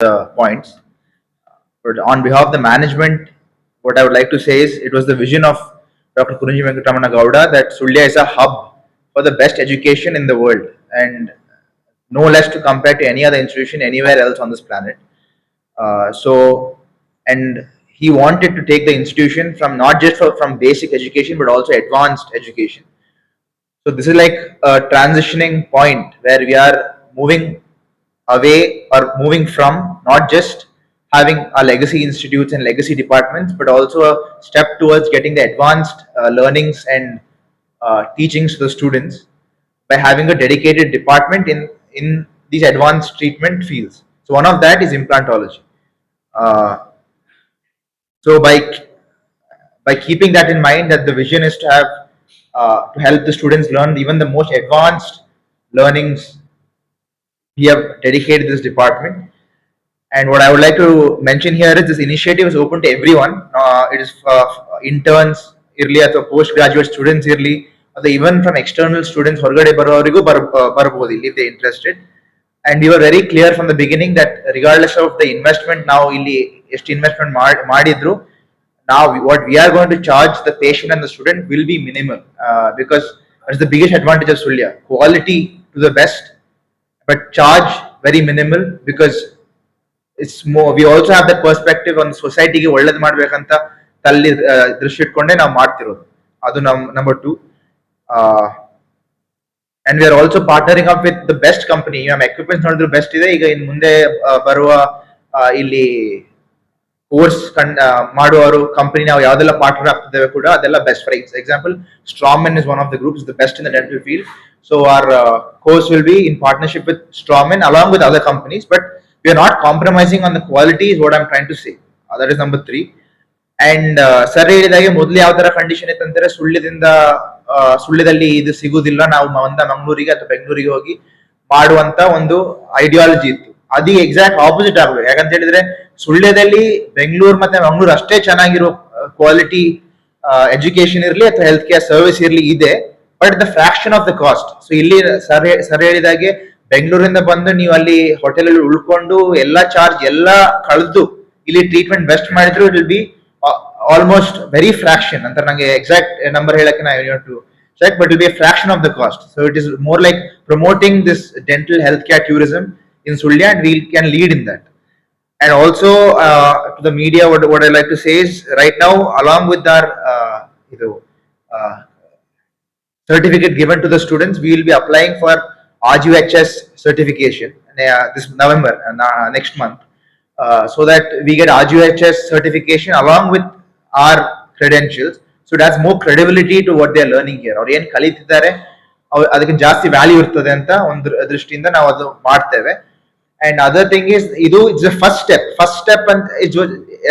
the points. But on behalf of the management, what I would like to say is it was the vision of Dr. Kurunji Venkatramana Gowda that Sulya is a hub for the best education in the world and no less to compare to any other institution anywhere else on this planet. Uh, so, and he wanted to take the institution from not just for, from basic education but also advanced education. So this is like a transitioning point where we are moving away or moving from not just having our legacy institutes and legacy departments, but also a step towards getting the advanced uh, learnings and uh, teachings to the students by having a dedicated department in in these advanced treatment fields. So one of that is implantology. Uh, so by by keeping that in mind, that the vision is to have uh, to help the students learn even the most advanced learnings we have dedicated this department. And what I would like to mention here is this initiative is open to everyone. Uh, it is uh, interns ಇರಲಿ ಅಥವಾ post graduate students ಇರಲಿ ಅಥವಾ ಇವನ್ from external students ಹೊರಗಡೆ ಬರೋವರೆಗೂ ಬರ್ ಬರ್ಬೋದು ಇಲ್ಲಿ they interested and you are very clear from the beginning that regardless of the investment ನಾವು ಇಲ್ಲಿ ಎಷ್ಟು ಇನ್ವೆಸ್ಟ್ಮೆಂಟ್ ಮಾಡಿದ್ರು now what we are going to charge the patient and the student will be minimal uh, because that's the biggest advantage of Sulya quality to the best but charge very minimal because it's more, we also have that perspective on ಸೊಸೈಟಿಗೆ ಒಳ್ಳೇದು ಮಾಡ್ಬೇಕಂತ ತಲ್ಲಿ ದೃಶ್ಯ ಇಟ್ಕೊಂಡೆ ನಾವು ಮಾಡ್ತಿರೋದು. ಅದು ನಮ್ number two and we are also partnering up with the best company ನಮ್ಮ ಎಕ್ವಿಪ್ಮೆಂಟ್ಸ್ ನೋಡಿದ್ರು ಬೆಸ್ಟ್ ಇದೆ. ಈಗ ಇನ್ ಮುಂದೆ ಬರುವ ಇಲ್ಲಿ ಕೋರ್ಸ್ ಕಂಡ್ ಮಾಡುವವರು ಕಂಪನಿ ನಾವು ಯಾವ್ದೆಲ್ಲ ಪಾರ್ಟ್ನರ್ ಆಗ್ತಿದ್ದೇವೆ ಕೂಡ ಅದೆಲ್ಲ best for example Straumann is one of the groups the best in the dental field so our course will be in with with along along other other but but are not not compromising on the quality what I'm trying trying to Uh, that is number three and sir ಹೇಳಿದಾಗೆ ಮೊದ್ಲು ಯಾವ ತರ condition ಇತ್ತಂದ್ರೆ ಸುಳ್ಳ್ಯದಿಂದ ಸುಳ್ಳ್ಯದಲ್ಲಿ ಇದು ಸಿಗುದಿಲ್ಲ ನಾವು ಒಂದ ಮಂಗಳೂರಿಗೆ ಅಥವಾ ಬೆಂಗಳೂರಿಗೆ ಹೋಗಿ ಮಾಡುವಂತ ಒಂದು ಐಡಿಯಾಲಜಿ ಇತ್ತು. ಅದು ಎಕ್ಸಾಕ್ಟ್ ಆಪೋಸಿಟ್ ಆಗಬೇಕು ಯಾಕಂತ ಹೇಳಿದ್ರೆ ಸುಳ್ಳ್ಯದಲ್ಲಿ ಬೆಂಗಳೂರು ಮತ್ತೆ ಮಂಗಳೂರು ಅಷ್ಟೇ ಚೆನ್ನಾಗಿರೋ ಕ್ವಾಲಿಟಿ ಎಜುಕೇಶನ್ ಇರಲಿ ಅಥವಾ ಹೆಲ್ತ್ ಕೇರ್ ಸರ್ವಿಸ್ ಇರಲಿ ಇದೆ. But the fraction of the cost so ಇಲ್ಲಿ ಸರ್ ಸರ್ ಹೇಳಿದಾಗೆ ಬೆಂಗಳೂರಿಂದ ಬಂದು ನೀವು ಅಲ್ಲಿ ಹೋಟೆಲ್ ಅಲ್ಲಿ ಉಳ್ಕೊಂಡು ಎಲ್ಲಾ ಚಾರ್ಜ್ ಎಲ್ಲಾ ಕಳೆದು ಇಲ್ಲಿ ಟ್ರೀಟ್ಮೆಂಟ್ ಬೆಸ್ಟ್ ಮಾಡಿದ್ರು it will be almost very fraction ಅಂತ ನಂಗೆ ಎಕ್ಸಾಕ್ಟ್ ನಂಬರ್ ಹೇಳಕ್ಕೆ ನಾ to check but will be fraction of the cost so it is more like promoting this dental health care tourism in Sullia and we'll can lead in that And also uh, to the media, what, what I like to say is right now, uh, certificate given to the students, we will be applying for RGHS certification uh, this November uh, next month, uh, so that we get RGHS certification along with our credentials. So that's more credibility to what they are learning here. ಅವ್ರು ಏನ್ ಕಲಿತಿದ್ದಾರೆ ಅವ್- ಅದಕ್ಕೆ ಜಾಸ್ತಿ value ಇರ್ತದೆ ಅಂತ ಒಂದು ದೃಷ್ಟಿಯಿಂದ ನಾವು ಅದು ಮಾಡ್ತೇವೆ ಅಂಡ್ ಅದರ್ ಥಿಂಗ್ ಇಸ್ ಇದು it's First step step first step ಅಂತ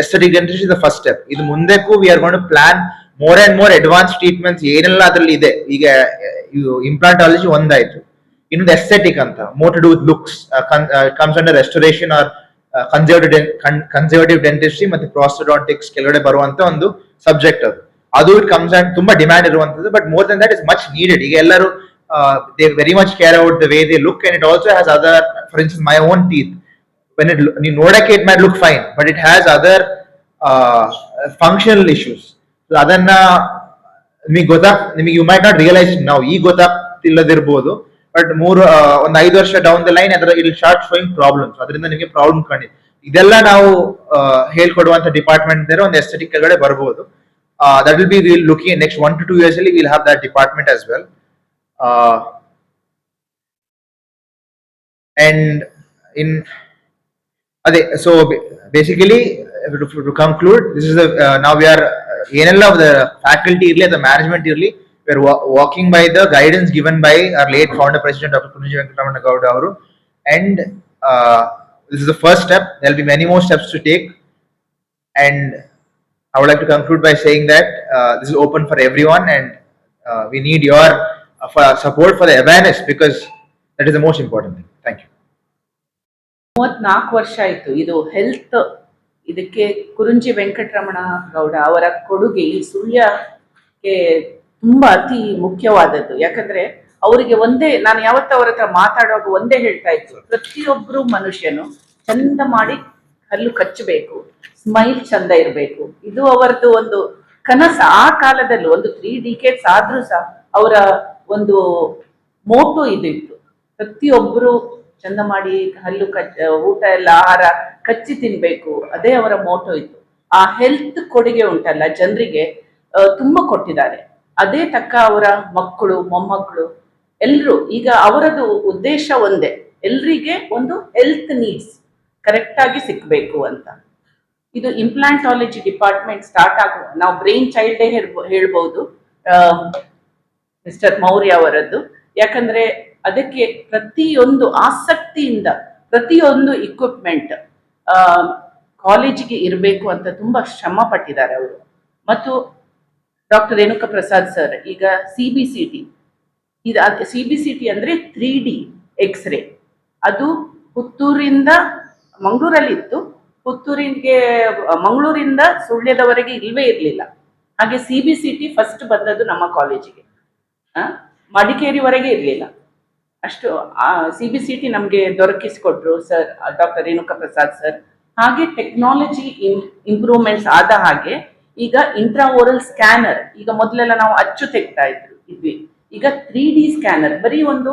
aesthetic is is the first step ಇದು we we are gonna plan more and more advance treatments ಏನೆಲ್ಲ ಅದರಲ್ಲಿ ಇದೆ? ಈಗ ಇಂಪ್ಲಾಂಟಾಲಜಿ ಒಂದಾಯ್ತು. ಇನ್ನೊಂದು ಎಸ್ಥೆಟಿಕ್ ಅಂತ more to do with looks comes under restoration or conservative conservative dentistry ಮತ್ತೆ ಪ್ರಾಸ್ಟೋಡಾಂಟಿಕ್ಸ್ ಕೆಲಗಡೆ ಬರುವಂತ ಒಂದು ಸಬ್ಜೆಕ್ಟ್ ಅದು. ಅದು ಇಟ್ ಕಮ್ಸ್ ಅಂಡ್ ತುಂಬಾ ಡಿಮ್ಯಾಂಡ್ ಇರುವಂತದ್ದು but more then that is much needed ಈಗ ಎಲ್ಲರೂ they very much care about the way they look and it also has other for instance my own teeth ನೀವು ನೋಡಕ್ಕೆ it may look fine but it has other functional issues ಅದನ್ನ ನಿಮಗೆ ಗೊತ್ತಾಗ್, ನಿಮಗೆ you might not realise ನಾವು ಈಗ ಗೊತ್ತಾಗ್ತಿಲ್ಲದಿರ್ಬೋದು. But ಮೂರು ಒಂದು ಐದು ವರ್ಷ ಡೌನ್ ದ ಲೈನ್ ಅದರ ಇಲ್ಲಿ ಶಾರ್ಟ್ ಶೋಯಿಂಗ್ ಪ್ರಾಬ್ಲಮ್ಸ್ ಅದರಿಂದ ನಿಮಗೆ ಪ್ರಾಬ್ಲಮ್ ಕಂಡಿದೆ ಇದೆಲ್ಲ ನಾವು ಹೇಳ್ಕೊಡುವಂತ ಡಿಪಾರ್ಟ್ಮೆಂಟ್ ಬೇರೆ ಒಂದು ಎಸ್ಥೆಟಿಕ್ ಕೆಳಗಡೆ ಬರ್ಬೋದು. That will be will looking next one to two years ಅಲ್ಲಿ will have that department as well and in ಅದೇ so basically to conclude this is ನಾವು ವಿ ಆರ್ ಏನೆಲ್ಲ ಫ್ಯಾಕಲ್ಟಿ ಇರಲಿ ಅಥವಾ ಮ್ಯಾನೇಜ್ಮೆಂಟ್ ಇರಲಿ we are walking by the guidance given by our late founder president doctor Kunji Venkataramana Gowda ಅವರು and this is the first step there'll be many more steps to take and I would like to conclude by saying that uh, this is open for everyone, and uh, we need your uh, for support for the awareness because that is the most important thing. Thank you. ಮೂವತ್ನಾಲ್ಕು ವರ್ಷ ಆಯ್ತು ಇದು health ಇದಕ್ಕೆ ಕುರುಂಜಿ ವೆಂಕಟರಮಣ ಗೌಡ ಅವರ ಕೊಡುಗೆ ಈ ಸುಳ್ಯಕ್ಕೆ ತುಂಬಾ ಅತಿ ಮುಖ್ಯವಾದದ್ದು. ಯಾಕಂದ್ರೆ ಅವರಿಗೆ ಒಂದೇ, ನಾನು ಯಾವತ್ತೂ ಅವರ ಹತ್ರ ಮಾತಾಡುವಾಗ ಒಂದೇ ಹೇಳ್ತಾ ಇತ್ತು ಪ್ರತಿಯೊಬ್ಬರು ಮನುಷ್ಯನು ಚಂದ ಮಾಡಿ ಹಲ್ಲು ಕಚ್ಚಬೇಕು ಸ್ಮೈಲ್ ಚಂದ ಇರಬೇಕು. ಇದು ಅವರದ್ದು ಒಂದು ಕನಸು. ಆ ಕಾಲದಲ್ಲಿ ಒಂದು ತ್ರೀ ಡಿಕೇಟ್ಸ್ ಆದ್ರೂ ಸಹ ಅವರ ಒಂದು ಮೋಟು ಇದಿತ್ತು. ಪ್ರತಿಯೊಬ್ಬರು ಚಂದ ಮಾಡಿ ಹಲ್ಲು ಕಚ್ಚ, ಊಟ ಎಲ್ಲ, ಆಹಾರ ಕಚ್ಚಿ ತಿನ್ಬೇಕು, ಅದೇ ಅವರ ಮೋಟೋ ಇತ್ತು. ಆ ಹೆಲ್ತ್ ಕೊಡುಗೆ ಉಂಟಲ್ಲ, ಜನರಿಗೆ ತುಂಬಾ ಕೊಟ್ಟಿದ್ದಾರೆ. ಅದೇ ತಕ್ಕ ಅವರ ಮಕ್ಕಳು ಮೊಮ್ಮಕ್ಕಳು ಎಲ್ಲರೂ ಈಗ ಅವರದು ಉದ್ದೇಶ ಒಂದೇ. ಎಲ್ರಿಗೆ ಒಂದು ಹೆಲ್ತ್ ನೀಡ್ಸ್ ಕರೆಕ್ಟ್ ಆಗಿ ಸಿಕ್ಬೇಕು ಅಂತ. ಇದು ಇಂಪ್ಲಾಂಟಾಲಜಿ ಡಿಪಾರ್ಟ್ಮೆಂಟ್ ಸ್ಟಾರ್ಟ್ ಆಗುವ, ನಾವು ಬ್ರೈನ್ ಚೈಲ್ಡೇ ಹೇಳ್ಬಹುದು ಮಿಸ್ಟರ್ ಮೌರ್ಯ ಅವರದ್ದು. ಯಾಕಂದ್ರೆ ಅದಕ್ಕೆ ಪ್ರತಿಯೊಂದು ಆಸಕ್ತಿಯಿಂದ, ಪ್ರತಿಯೊಂದು ಇಕ್ವಿಪ್ಮೆಂಟ್ ಕಾಲೇಜಿಗೆ ಇರಬೇಕು ಅಂತ ತುಂಬಾ ಶ್ರಮ ಪಟ್ಟಿದ್ದಾರೆ ಅವರು. ಮತ್ತು ಡಾಕ್ಟರ್ ರೇಣುಕಾ ಪ್ರಸಾದ್ ಸರ್, ಈಗ ಸಿ ಬಿ ಸಿ ಟಿ ಇದು ಸಿ ಬಿ ಸಿ ಟಿ ಅಂದ್ರೆ ತ್ರೀ ಡಿ ಎಕ್ಸ್ರೇ ಅದು ಪುತ್ತೂರಿಂದ ಮಂಗಳೂರಲ್ಲಿತ್ತು. ಪುತ್ತೂರಿಗೆ, ಮಂಗಳೂರಿಂದ ಸುಳ್ಯದವರೆಗೆ ಇಲ್ವೇ ಇರಲಿಲ್ಲ. ಹಾಗೆ C B C T first ಬಂದದ್ದು ನಮ್ಮ ಕಾಲೇಜಿಗೆ. ಮಡಿಕೇರಿವರೆಗೆ ಇರಲಿಲ್ಲ. ಅಷ್ಟು ಸಿ ಬಿ ಸಿ ಟಿ ನಮಗೆ ದೊರಕಿಸಿಕೊಟ್ರು sir doctor Renuka Prasad sir. ಹಾಗೆ ಟೆಕ್ನಾಲಜಿ ಇಂಪ್ರೂವ್ಮೆಂಟ್ಸ್ ಆದ ಹಾಗೆ ಈಗ ಇಂಟ್ರಾ ಓರಲ್ ಸ್ಕ್ಯಾನರ್ ಈಗ ಮೊದಲೆಲ್ಲ ನಾವು ಅಚ್ಚು ತೆಗ್ತಾ ಇದ್ರು, ಇದ್ವಿ. ಈಗ ತ್ರೀ ಡಿ ಸ್ಕ್ಯಾನರ್ ಬರೀ ಒಂದು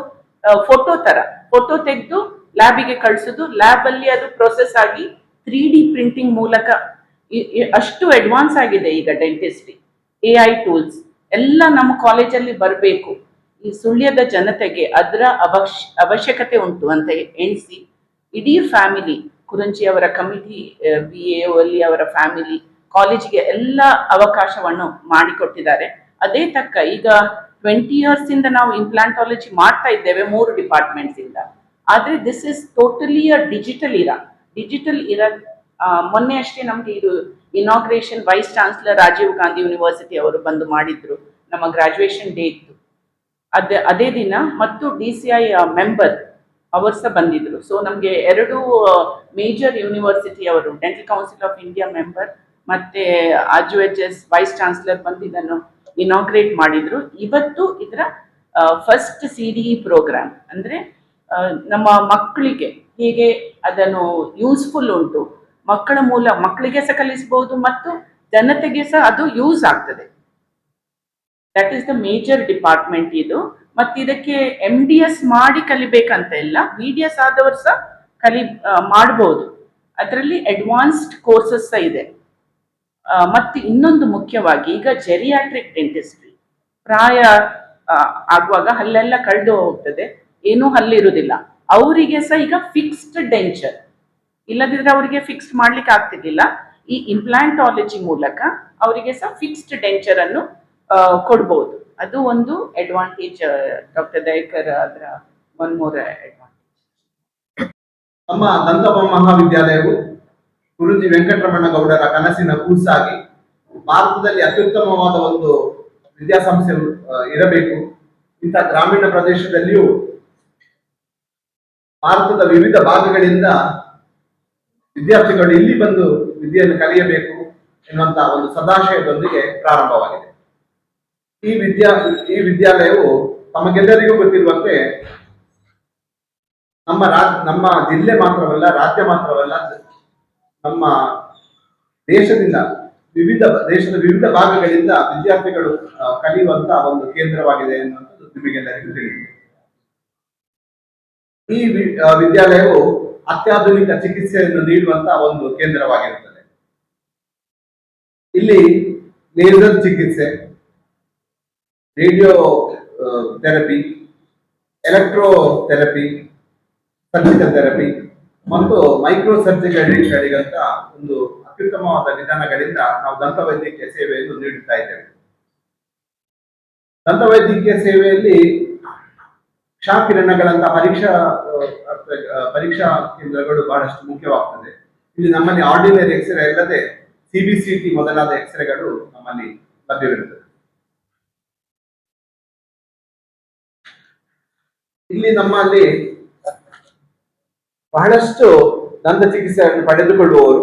ಫೋಟೋ ತರ. ಫೋಟೋ ತೆಗೆದು ಲ್ಯಾಬಿಗೆ ಕಳಿಸೋದು ಲ್ಯಾಬ್ ಅಲ್ಲಿ ಅದು ಪ್ರೊಸೆಸ್ ಆಗಿ ತ್ರೀ ಡಿ ಪ್ರಿಂಟಿಂಗ್ ಮೂಲಕ ಅಷ್ಟು ಅಡ್ವಾನ್ಸ್ ಆಗಿದೆ ಈಗ ಡೆಂಟಿಸ್ಟ್ರಿ ಎ ಐ ಟೂಲ್ಸ್ ಎಲ್ಲ ನಮ್ಮ ಕಾಲೇಜಲ್ಲಿ ಬರಬೇಕು. ಈ ಸುಳ್ಯದ ಜನತೆಗೆ ಅದರ ಅವಶ್, ಅವಶ್ಯಕತೆ ಉಂಟು ಅಂತ ಎಣಿಸಿ ಇಡೀ ಫ್ಯಾಮಿಲಿ ಕುರಂಜಿ ಅವರ ಕಮಿಟಿ ಬಿ, ಎ ಅಲ್ಲಿ ಅವರ ಫ್ಯಾಮಿಲಿ ಕಾಲೇಜಿಗೆ ಎಲ್ಲ ಅವಕಾಶವನ್ನು ಮಾಡಿಕೊಟ್ಟಿದ್ದಾರೆ. ಅದೇ ತಕ್ಕ ಈಗ ಟ್ವೆಂಟಿ ಇಯರ್ಸ್ ಇಂದ ನಾವು ಇಂಪ್ಲಾಂಟಾಲಜಿ ಮಾಡ್ತಾ ಇದ್ದೇವೆ ಮೂರು ಡಿಪಾರ್ಟ್ಮೆಂಟ್ಸ್ ಇಂದ. ಆದ್ರೆ this is totally a digital era digital era ಮೊನ್ನೆ ಅಷ್ಟೇ ನಮ್ಗೆ ಇದು inauguration vice chancellor Rajiv Gandhi university ಅವರು ಬಂದು ಮಾಡಿದ್ರು. ನಮ್ಮ ಗ್ರಾಜುಯೇಷನ್ ಡೇ ಇತ್ತು ಅದೇ ಅದೇ ದಿನ ಮತ್ತು ಡಿ ಸಿ ಐ ಮೆಂಬರ್ ಅವರು ಬಂದಿದ್ರು. ಸೊ ನಮಗೆ ಎರಡು ಮೇಜರ್ ಯೂನಿವರ್ಸಿಟಿ ಅವರು dental council of India member ಮತ್ತೆ ಆಜು ಎಚ್ ಎಸ್ ವೈಸ್ ಚಾನ್ಸಲರ್ ಬಂದು ಇದನ್ನು ಇನಾಗ್ರೇಟ್ ಮಾಡಿದ್ರು. ಇವತ್ತು ಇದರ first C D E programme ಅಂದ್ರೆ ನಮ್ಮ ಮಕ್ಕಳಿಗೆ ಹೇಗೆ ಅದನ್ನು ಯೂಸ್ಫುಲ್ ಉಂಟು, ಮಕ್ಕಳ ಮೂಲ ಮಕ್ಕಳಿಗೆ ಸಹ ಕಲಿಸಬಹುದು ಮತ್ತು ಜನತೆಗೆ ಸಹ ಅದು ಯೂಸ್ ಆಗ್ತದೆ. That is the major department ಇದು. ಮತ್ತೆ ಇದಕ್ಕೆ ಎಂ ಡಿ ಎಸ್ ಮಾಡಿ ಕಲಿಬೇಕಂತ ಇಲ್ಲ. ಬಿ ಡಿ ಎಸ್ ಆದವರು ಸಹ ಕಲಿ ಮಾಡಬಹುದು ಅದರಲ್ಲಿ ಅಡ್ವಾನ್ಸ್ಡ್ ಕೋರ್ಸಸ್ ಸಹ ಇದೆ. ಮತ್ತು ಇನ್ನೊಂದು ಮುಖ್ಯವಾಗಿ ಈಗ ಜೆರಿಯಾಟ್ರಿಕ್ ಡೆಂಟಿಸ್ಟ್ರಿ ಪ್ರಾಯ ಆಗುವಾಗ ಹಲ್ಲೆಲ್ಲ ಕಳೆದು ಹೋಗ್ತದೆ. ಏನೂ ಹಲ್ಲಿರುವುದಿಲ್ಲ ಅವರಿಗೆ ಸಹ ಈಗ ಫಿಕ್ಸ್ಡ್ ಡೆಂಚರ್ ಇಲ್ಲದಿದ್ರೆ ಅವರಿಗೆ ಫಿಕ್ಸ್ ಮಾಡ್ಲಿಕ್ಕೆ ಆಗ್ತಿರ್ಲಿಲ್ಲ. ಈ ಇಂಪ್ಲಾಂಟಾಲಜಿ ಮೂಲಕ ಅವರಿಗೆ ಸಹ ಫಿಕ್ಸ್ಡ್ ಡೆಂಚರ್ ಅನ್ನು ಕೊಡ್ಬೋದು. ಅದು ಒಂದು ಅಡ್ವಾಂಟೇಜ್ ಡಾಕ್ಟರ್ ದಯಕರ್ ಅದರ ಒನ್ ಮೋರ್ ಅಡ್ವಾಂಟೇಜ್ ನಮ್ಮ ದಂತಪ ಮಹಾವಿದ್ಯಾಲಯವು ಗುರುಜಿ ವೆಂಕಟರಮಣ ಗೌಡರ ಕನಸಿನ ಕೂಸಾಗಿ ಭಾರತದಲ್ಲಿ ಅತ್ಯುತ್ತಮವಾದ ಒಂದು ವಿದ್ಯಾಸಂಸ್ಥೆ ಇರಬೇಕು. ಇಂಥ ಗ್ರಾಮೀಣ ಪ್ರದೇಶದಲ್ಲಿಯೂ ಭಾರತದ ವಿವಿಧ ಭಾಗಗಳಿಂದ ವಿದ್ಯಾರ್ಥಿಗಳು ಇಲ್ಲಿ ಬಂದು ವಿದ್ಯೆಯನ್ನು ಕಲಿಯಬೇಕು ಎನ್ನುವಂತಹ ಒಂದು ಸದಾಶಯದೊಂದಿಗೆ ಪ್ರಾರಂಭವಾಗಿದೆ. ಈ ವಿದ್ಯಾ, ಈ ವಿದ್ಯಾಲಯವು ತಮಗೆಲ್ಲರಿಗೂ ಗೊತ್ತಿರುವಂತೆ ನಮ್ಮ ರಾಜ್ ನಮ್ಮ ಜಿಲ್ಲೆ ಮಾತ್ರವಲ್ಲ, ರಾಜ್ಯ ಮಾತ್ರವಲ್ಲ, ನಮ್ಮ ದೇಶದಿಂದ ವಿವಿಧ ದೇಶದ ವಿವಿಧ ಭಾಗಗಳಿಂದ ವಿದ್ಯಾರ್ಥಿಗಳು ಕಲಿಯುವಂತ ಒಂದು ಕೇಂದ್ರವಾಗಿದೆ ಎನ್ನುವಂಥದ್ದು ನಿಮಗೆಲ್ಲರಿಗೂ ತಿಳಿದಿದೆ. ಈ ವಿದ್ಯಾಲಯವು ಅತ್ಯಾಧುನಿಕ ಚಿಕಿತ್ಸೆಯನ್ನು ನೀಡುವಂತ ಒಂದು ಕೇಂದ್ರವಾಗಿರುತ್ತದೆ. ಇಲ್ಲಿ ಲೇಸರ್ ಚಿಕಿತ್ಸೆ radio therapy electro therapy surgical therapy ಮತ್ತು ಮೈಕ್ರೋ ಸರ್ಜಿಗಳಿಗಂತ ಒಂದು ಅತ್ಯುತ್ತಮವಾದ ವಿಧಾನಗಳಿಂದ ನಾವು ದಂತವೈದ್ಯಕೀಯ ಸೇವೆಯನ್ನು ನೀಡುತ್ತಾ ಇದ್ದೇವೆ. ದಂತವೈದ್ಯಕೀಯ ಸೇವೆಯಲ್ಲಿ ಕ್ಷಾಕಿರಣಗಳಂತಹ ಪರೀಕ್ಷಾ ಪರೀಕ್ಷಾ ಕೇಂದ್ರಗಳು ಬಹಳಷ್ಟು ಮುಖ್ಯವಾಗ್ತದೆ. ಇಲ್ಲಿ ನಮ್ಮಲ್ಲಿ ಆರ್ಡಿನರಿ ಎಕ್ಸ್ರೇ ಅಲ್ಲದೆ ಸಿಬಿಸಿಟಿ ಮೊದಲಾದ ಎಕ್ಸ್ರೇಗಳು ನಮ್ಮಲ್ಲಿ ಲಭ್ಯವಿರುತ್ತದೆ ಇಲ್ಲಿ ನಮ್ಮಲ್ಲಿ ಬಹಳಷ್ಟು ದಂತ ಚಿಕಿತ್ಸೆಯನ್ನು ಪಡೆದುಕೊಳ್ಳುವವರು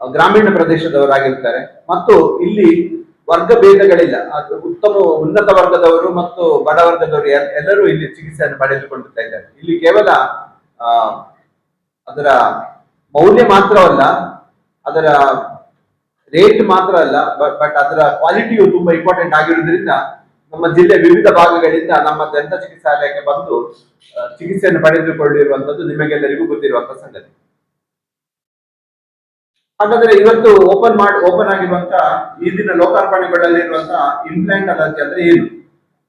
ಗ್ರಾಮೀಣ ಪ್ರದೇಶದವರಾಗಿರ್ತಾರೆ. ಮತ್ತು ಇಲ್ಲಿ ವರ್ಗ ಭೇದಗಳಿಲ್ಲ. ಅದು ಉತ್ತಮ, ಉನ್ನತ ವರ್ಗದವರು ಮತ್ತು ಬಡ ವರ್ಗದವರು ಎಲ್ಲರೂ ಇಲ್ಲಿ ಚಿಕಿತ್ಸೆಯನ್ನು ಪಡೆದುಕೊಳ್ಳುತ್ತಾ ಇದ್ದಾರೆ. ಇಲ್ಲಿ ಕೇವಲ ಅದರ ಮೌಲ್ಯ ಮಾತ್ರವಲ್ಲ, ಅದರ ರೇಟ್ ಮಾತ್ರ ಅಲ್ಲ ಬಟ್ ಅದರ ಕ್ವಾಲಿಟಿಯು ತುಂಬಾ ಇಂಪಾರ್ಟೆಂಟ್ ಆಗಿರುವುದರಿಂದ ನಮ್ಮ ಜಿಲ್ಲೆ ವಿವಿಧ ಭಾಗಗಳಿಂದ ನಮ್ಮ ದಂತ ಚಿಕಿತ್ಸಾಲಯಕ್ಕೆ ಬಂದು ಚಿಕಿತ್ಸೆಯನ್ನು ಪಡೆದುಕೊಂಡಿರುವಂತದ್ದು ನಿಮಗೆಲ್ಲರಿಗೂ ಗೊತ್ತಿರುವಂತ ಸಂಗತಿ. ಹಾಗಾದ್ರೆ ಇವತ್ತು ಓಪನ್ ಮಾಡಿ, ಓಪನ್ ಆಗಿರುವಂತ ಈ ದಿನ ಲೋಕಾರ್ಪಣೆಗಳಲ್ಲಿರುವಂತಹ ಇಂಪ್ಲಾಂಟ್ ಅಲರ್ಜಿ ಅಂದ್ರೆ ಏನು?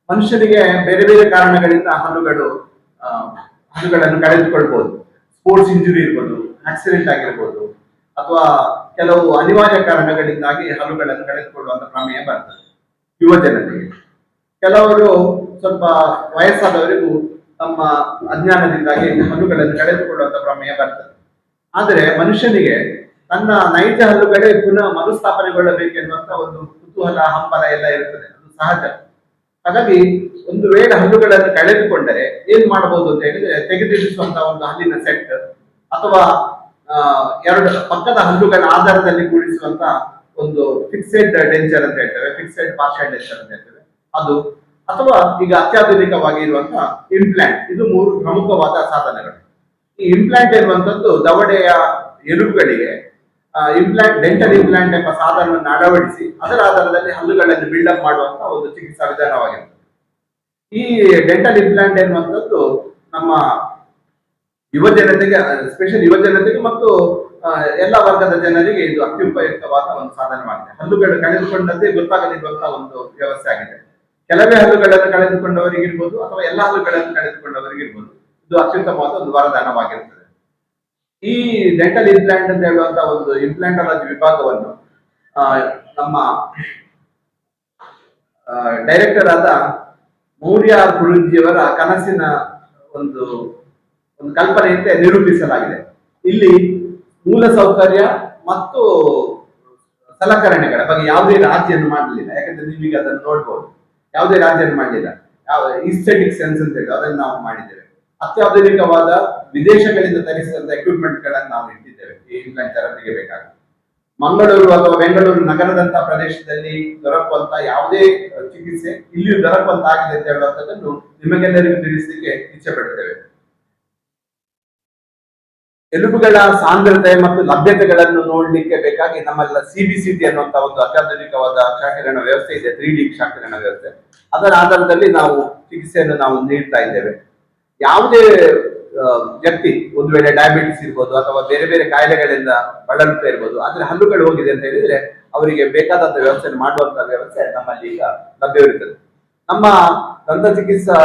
ಮನುಷ್ಯನಿಗೆ ಬೇರೆ ಬೇರೆ ಕಾರಣಗಳಿಂದ ಹಲ್ಲುಗಳು ಹಲ್ಲುಗಳನ್ನು ಕಳೆದುಕೊಳ್ಬಹುದು ಸ್ಪೋರ್ಟ್ಸ್ ಇಂಜುರಿ ಇರ್ಬೋದು, ಆಕ್ಸಿಡೆಂಟ್ ಆಗಿರ್ಬೋದು, ಅಥವಾ ಕೆಲವು ಅನಿವಾರ್ಯ ಕಾರಣಗಳಿಂದಾಗಿ ಹಲ್ಲುಗಳನ್ನು ಕಳೆದುಕೊಳ್ಳುವಂತ ಪ್ರಮೇಯ ಬರ್ತದೆ. ಯುವ ಜನತೆಗೆ ಕೆಲವರು ಸ್ವಲ್ಪ ವಯಸ್ಸಾದವರಿಗೂ ತಮ್ಮ ಅಜ್ಞಾನದಿಂದಾಗಿ ಹಲ್ಲುಗಳನ್ನು ಕಳೆದುಕೊಳ್ಳುವಂತ ಪ್ರಮೇಯ ಬರ್ತದೆ. ಆದರೆ ಮನುಷ್ಯನಿಗೆ ತನ್ನ ನೈಜ ಹಲ್ಲುಗಳೇ ಪುನಃ ಮರುಸ್ಥಾಪನೆಗೊಳ್ಳಬೇಕೆನ್ನುವಂತ ಒಂದು ಕುತೂಹಲ, ಹಂಬಲ ಎಲ್ಲ ಇರ್ತದೆ. ಅದು ಸಹಜ. ಹಾಗಾಗಿ ಒಂದು ವೇಳೆ ಹಲ್ಲುಗಳನ್ನು ಕಳೆದುಕೊಂಡರೆ ಏನ್ ಮಾಡಬಹುದು ಅಂತ ಹೇಳಿದ್ರೆ ತೆಗೆದಿರಿಸುವಂತ ಒಂದು ಹಲ್ಲಿನ ಸೆಟ್ ಅಥವಾ ಎರಡು ಪಕ್ಕದ ಹಲ್ಲುಗಳ ಆಧಾರದಲ್ಲಿ ಕೂಡಿಸುವಂತ ಒಂದು ಫಿಕ್ಸೆಡ್ ಡೆಂಚರ್ ಅಂತ ಹೇಳ್ತೇವೆ. ಫಿಕ್ಸೆಡ್ ಪಾರ್ಷಲ್ ಡೆಂಚರ್ ಅಂತ ಹೇಳ್ತೇವೆ. ಅದು. ಅಥವಾ ಈಗ ಅತ್ಯಾಧುನಿಕವಾಗಿ ಇರುವಂತಹ ಇಂಪ್ಲಾಂಟ್ ಇದು ಮೂರು ಪ್ರಮುಖವಾದ ಸಾಧನಗಳು. ಈ ಇಂಪ್ಲಾಂಟ್ ಇರುವಂತದ್ದು ದವಡೆಯ ಎಲುಬುಗಳಿಗೆ ಇಂಪ್ಲಾಂಟ್ ಡೆಂಟಲ್ ಇಂಪ್ಲಾಂಟ್ ಎಂಬ ಸಾಧನವನ್ನು ಅಳವಡಿಸಿ ಅದರ ಆಧಾರದಲ್ಲಿ ಹಲ್ಲುಗಳನ್ನು ಬಿಲ್ಡಪ್ ಮಾಡುವಂತಹ ಒಂದು ಚಿಕಿತ್ಸಾ ವಿಧಾನವಾಗಿರುತ್ತದೆ. ಈ ಡೆಂಟಲ್ ಇಂಪ್ಲಾಂಟ್ ಎನ್ನುವಂಥದ್ದು ನಮ್ಮ ಯುವ ಜನತೆಗೆ ಸ್ಪೆಷಲ್ ಯುವ ಜನತೆಗೆ ಮತ್ತು ಎಲ್ಲ ವರ್ಗದ ಜನರಿಗೆ ಇದು ಅತ್ಯುಪಯುಕ್ತವಾದ ಒಂದು ಸಾಧನವಾಗಿದೆ. ಹಲ್ಲುಗಳು ಕಳೆದುಕೊಂಡದ್ದೇ ಗೊತ್ತಾಗದಿರುವಂತಹ ಒಂದು ವ್ಯವಸ್ಥೆ ಆಗಿದೆ. ಕೆಲವೇ ಹಲ್ಲುಗಳನ್ನು ಕಳೆದುಕೊಂಡವರಿಗಿರ್ಬೋದು ಅಥವಾ ಎಲ್ಲ ಹಲ್ಲುಗಳನ್ನು ಕಳೆದುಕೊಂಡವರಿಗಿರ್ಬೋದು ಇದು ಅತ್ಯುತ್ತಮವಾದ ಒಂದು ವರದಾನವಾಗಿರುತ್ತದೆ. ಈ ಡೆಂಟಲ್ ಇಂಪ್ಲಾಂಟ್ ಅಂತ ಹೇಳುವಂತಹ ಒಂದು ಇಂಪ್ಲಾಂಟಾಲಜಿ ವಿಭಾಗವನ್ನು ನಮ್ಮ ಡೈರೆಕ್ಟರ್ ಆದ ಮೌರ್ಯ ಗುರುಜಿಯವರ ಕನಸಿನ ಒಂದು ಒಂದು ಕಲ್ಪನೆಯಂತೆ ನಿರೂಪಿಸಲಾಗಿದೆ. ಇಲ್ಲಿ ಮೂಲ ಸೌಕರ್ಯ ಮತ್ತು ಸಲಕರಣೆಗಳ ಬಗ್ಗೆ ಯಾವುದೇ ರಾಜಿಯನ್ನು ಮಾಡಲಿಲ್ಲ. ಯಾಕಂದ್ರೆ ನೀವೀಗ ಅದನ್ನು ನೋಡ್ಬೋದು. ಯಾವುದೇ ರಾಜ್ಯನ ಮಾಡಿಲ್ಲ. ಯಾವ ಇಸ್ಥೆಟಿಕ್ ಸೆನ್ಸ್ ಅಂತ ಹೇಳಿ ಅದನ್ನು ನಾವು ಮಾಡಿದ್ದೇವೆ. ಅತ್ಯಾಧುನಿಕವಾದ ವಿದೇಶಗಳಿಂದ ತರಿಸಿದಂತ ಎಕ್ವಿಪ್ಮೆಂಟ್ಗಳನ್ನು ನಾವು ಇಟ್ಟಿದ್ದೇವೆ. ಈ ಇಂಪ್ಲಾಂಟ್ ಬೇಕಾಗುತ್ತೆ. ಬೇಕಾಗಿ ಮಂಗಳೂರು ಅಥವಾ ಬೆಂಗಳೂರು ನಗರದಂತಹ ಪ್ರದೇಶದಲ್ಲಿ ದೊರಕುವಂತ ಯಾವುದೇ, ಚಿಕಿತ್ಸೆ ಇಲ್ಲಿಯೂ ದೊರಕುವಂತಾಗಿದೆ ಅಂತ ಹೇಳುವಂತದ್ದನ್ನು ನಿಮಗೆಲ್ಲರಿಗೂ ತಿಳಿಸಲಿಕ್ಕೆ ಇಚ್ಛೆ ಪಡುತ್ತೇವೆ. ಎಲುಬುಗಳ ಸಾಂದ್ರತೆ ಮತ್ತು ಲಭ್ಯತೆಗಳನ್ನು ನೋಡ್ಲಿಕ್ಕೆ ಬೇಕಾಗಿ ನಮ್ಮೆಲ್ಲ ಸಿ ಬಿ ಅನ್ನುವಂತ ಒಂದು ಅತ್ಯಾಧುನಿಕವಾದ ಕ್ಷಾಕಿರಣ ವ್ಯವಸ್ಥೆ ಇದೆ ತ್ರೀ ಡಿ ಕ್ಷಾಕಿರಣ ವ್ಯವಸ್ಥೆ. ಅದರ ಆಧಾರದಲ್ಲಿ ನಾವು ಚಿಕಿತ್ಸೆಯನ್ನು ನಾವು ನೀಡ್ತಾ ಇದ್ದೇವೆ. ಯಾವುದೇ ವ್ಯಕ್ತಿ ಒಂದು ವೇಳೆ ಡಯಾಬಿಟಿಸ್ ಇರ್ಬೋದು ಅಥವಾ ಬೇರೆ ಬೇರೆ ಕಾಯಿಲೆಗಳಿಂದ ಬಳಲುತ್ತಾ ಇರ್ಬೋದು, ಆದ್ರೆ ಹಲ್ಲುಗಳು ಹೋಗಿದೆ ಅಂತ ಹೇಳಿದ್ರೆ ಅವರಿಗೆ ಬೇಕಾದಂತ ವ್ಯವಸ್ಥೆ ಮಾಡುವಂತ ವ್ಯವಸ್ಥೆ ನಮ್ಮಲ್ಲಿ ಈಗ ಲಭ್ಯವಿರುತ್ತದೆ. ನಮ್ಮ ದಂತ ಚಿಕಿತ್ಸಾ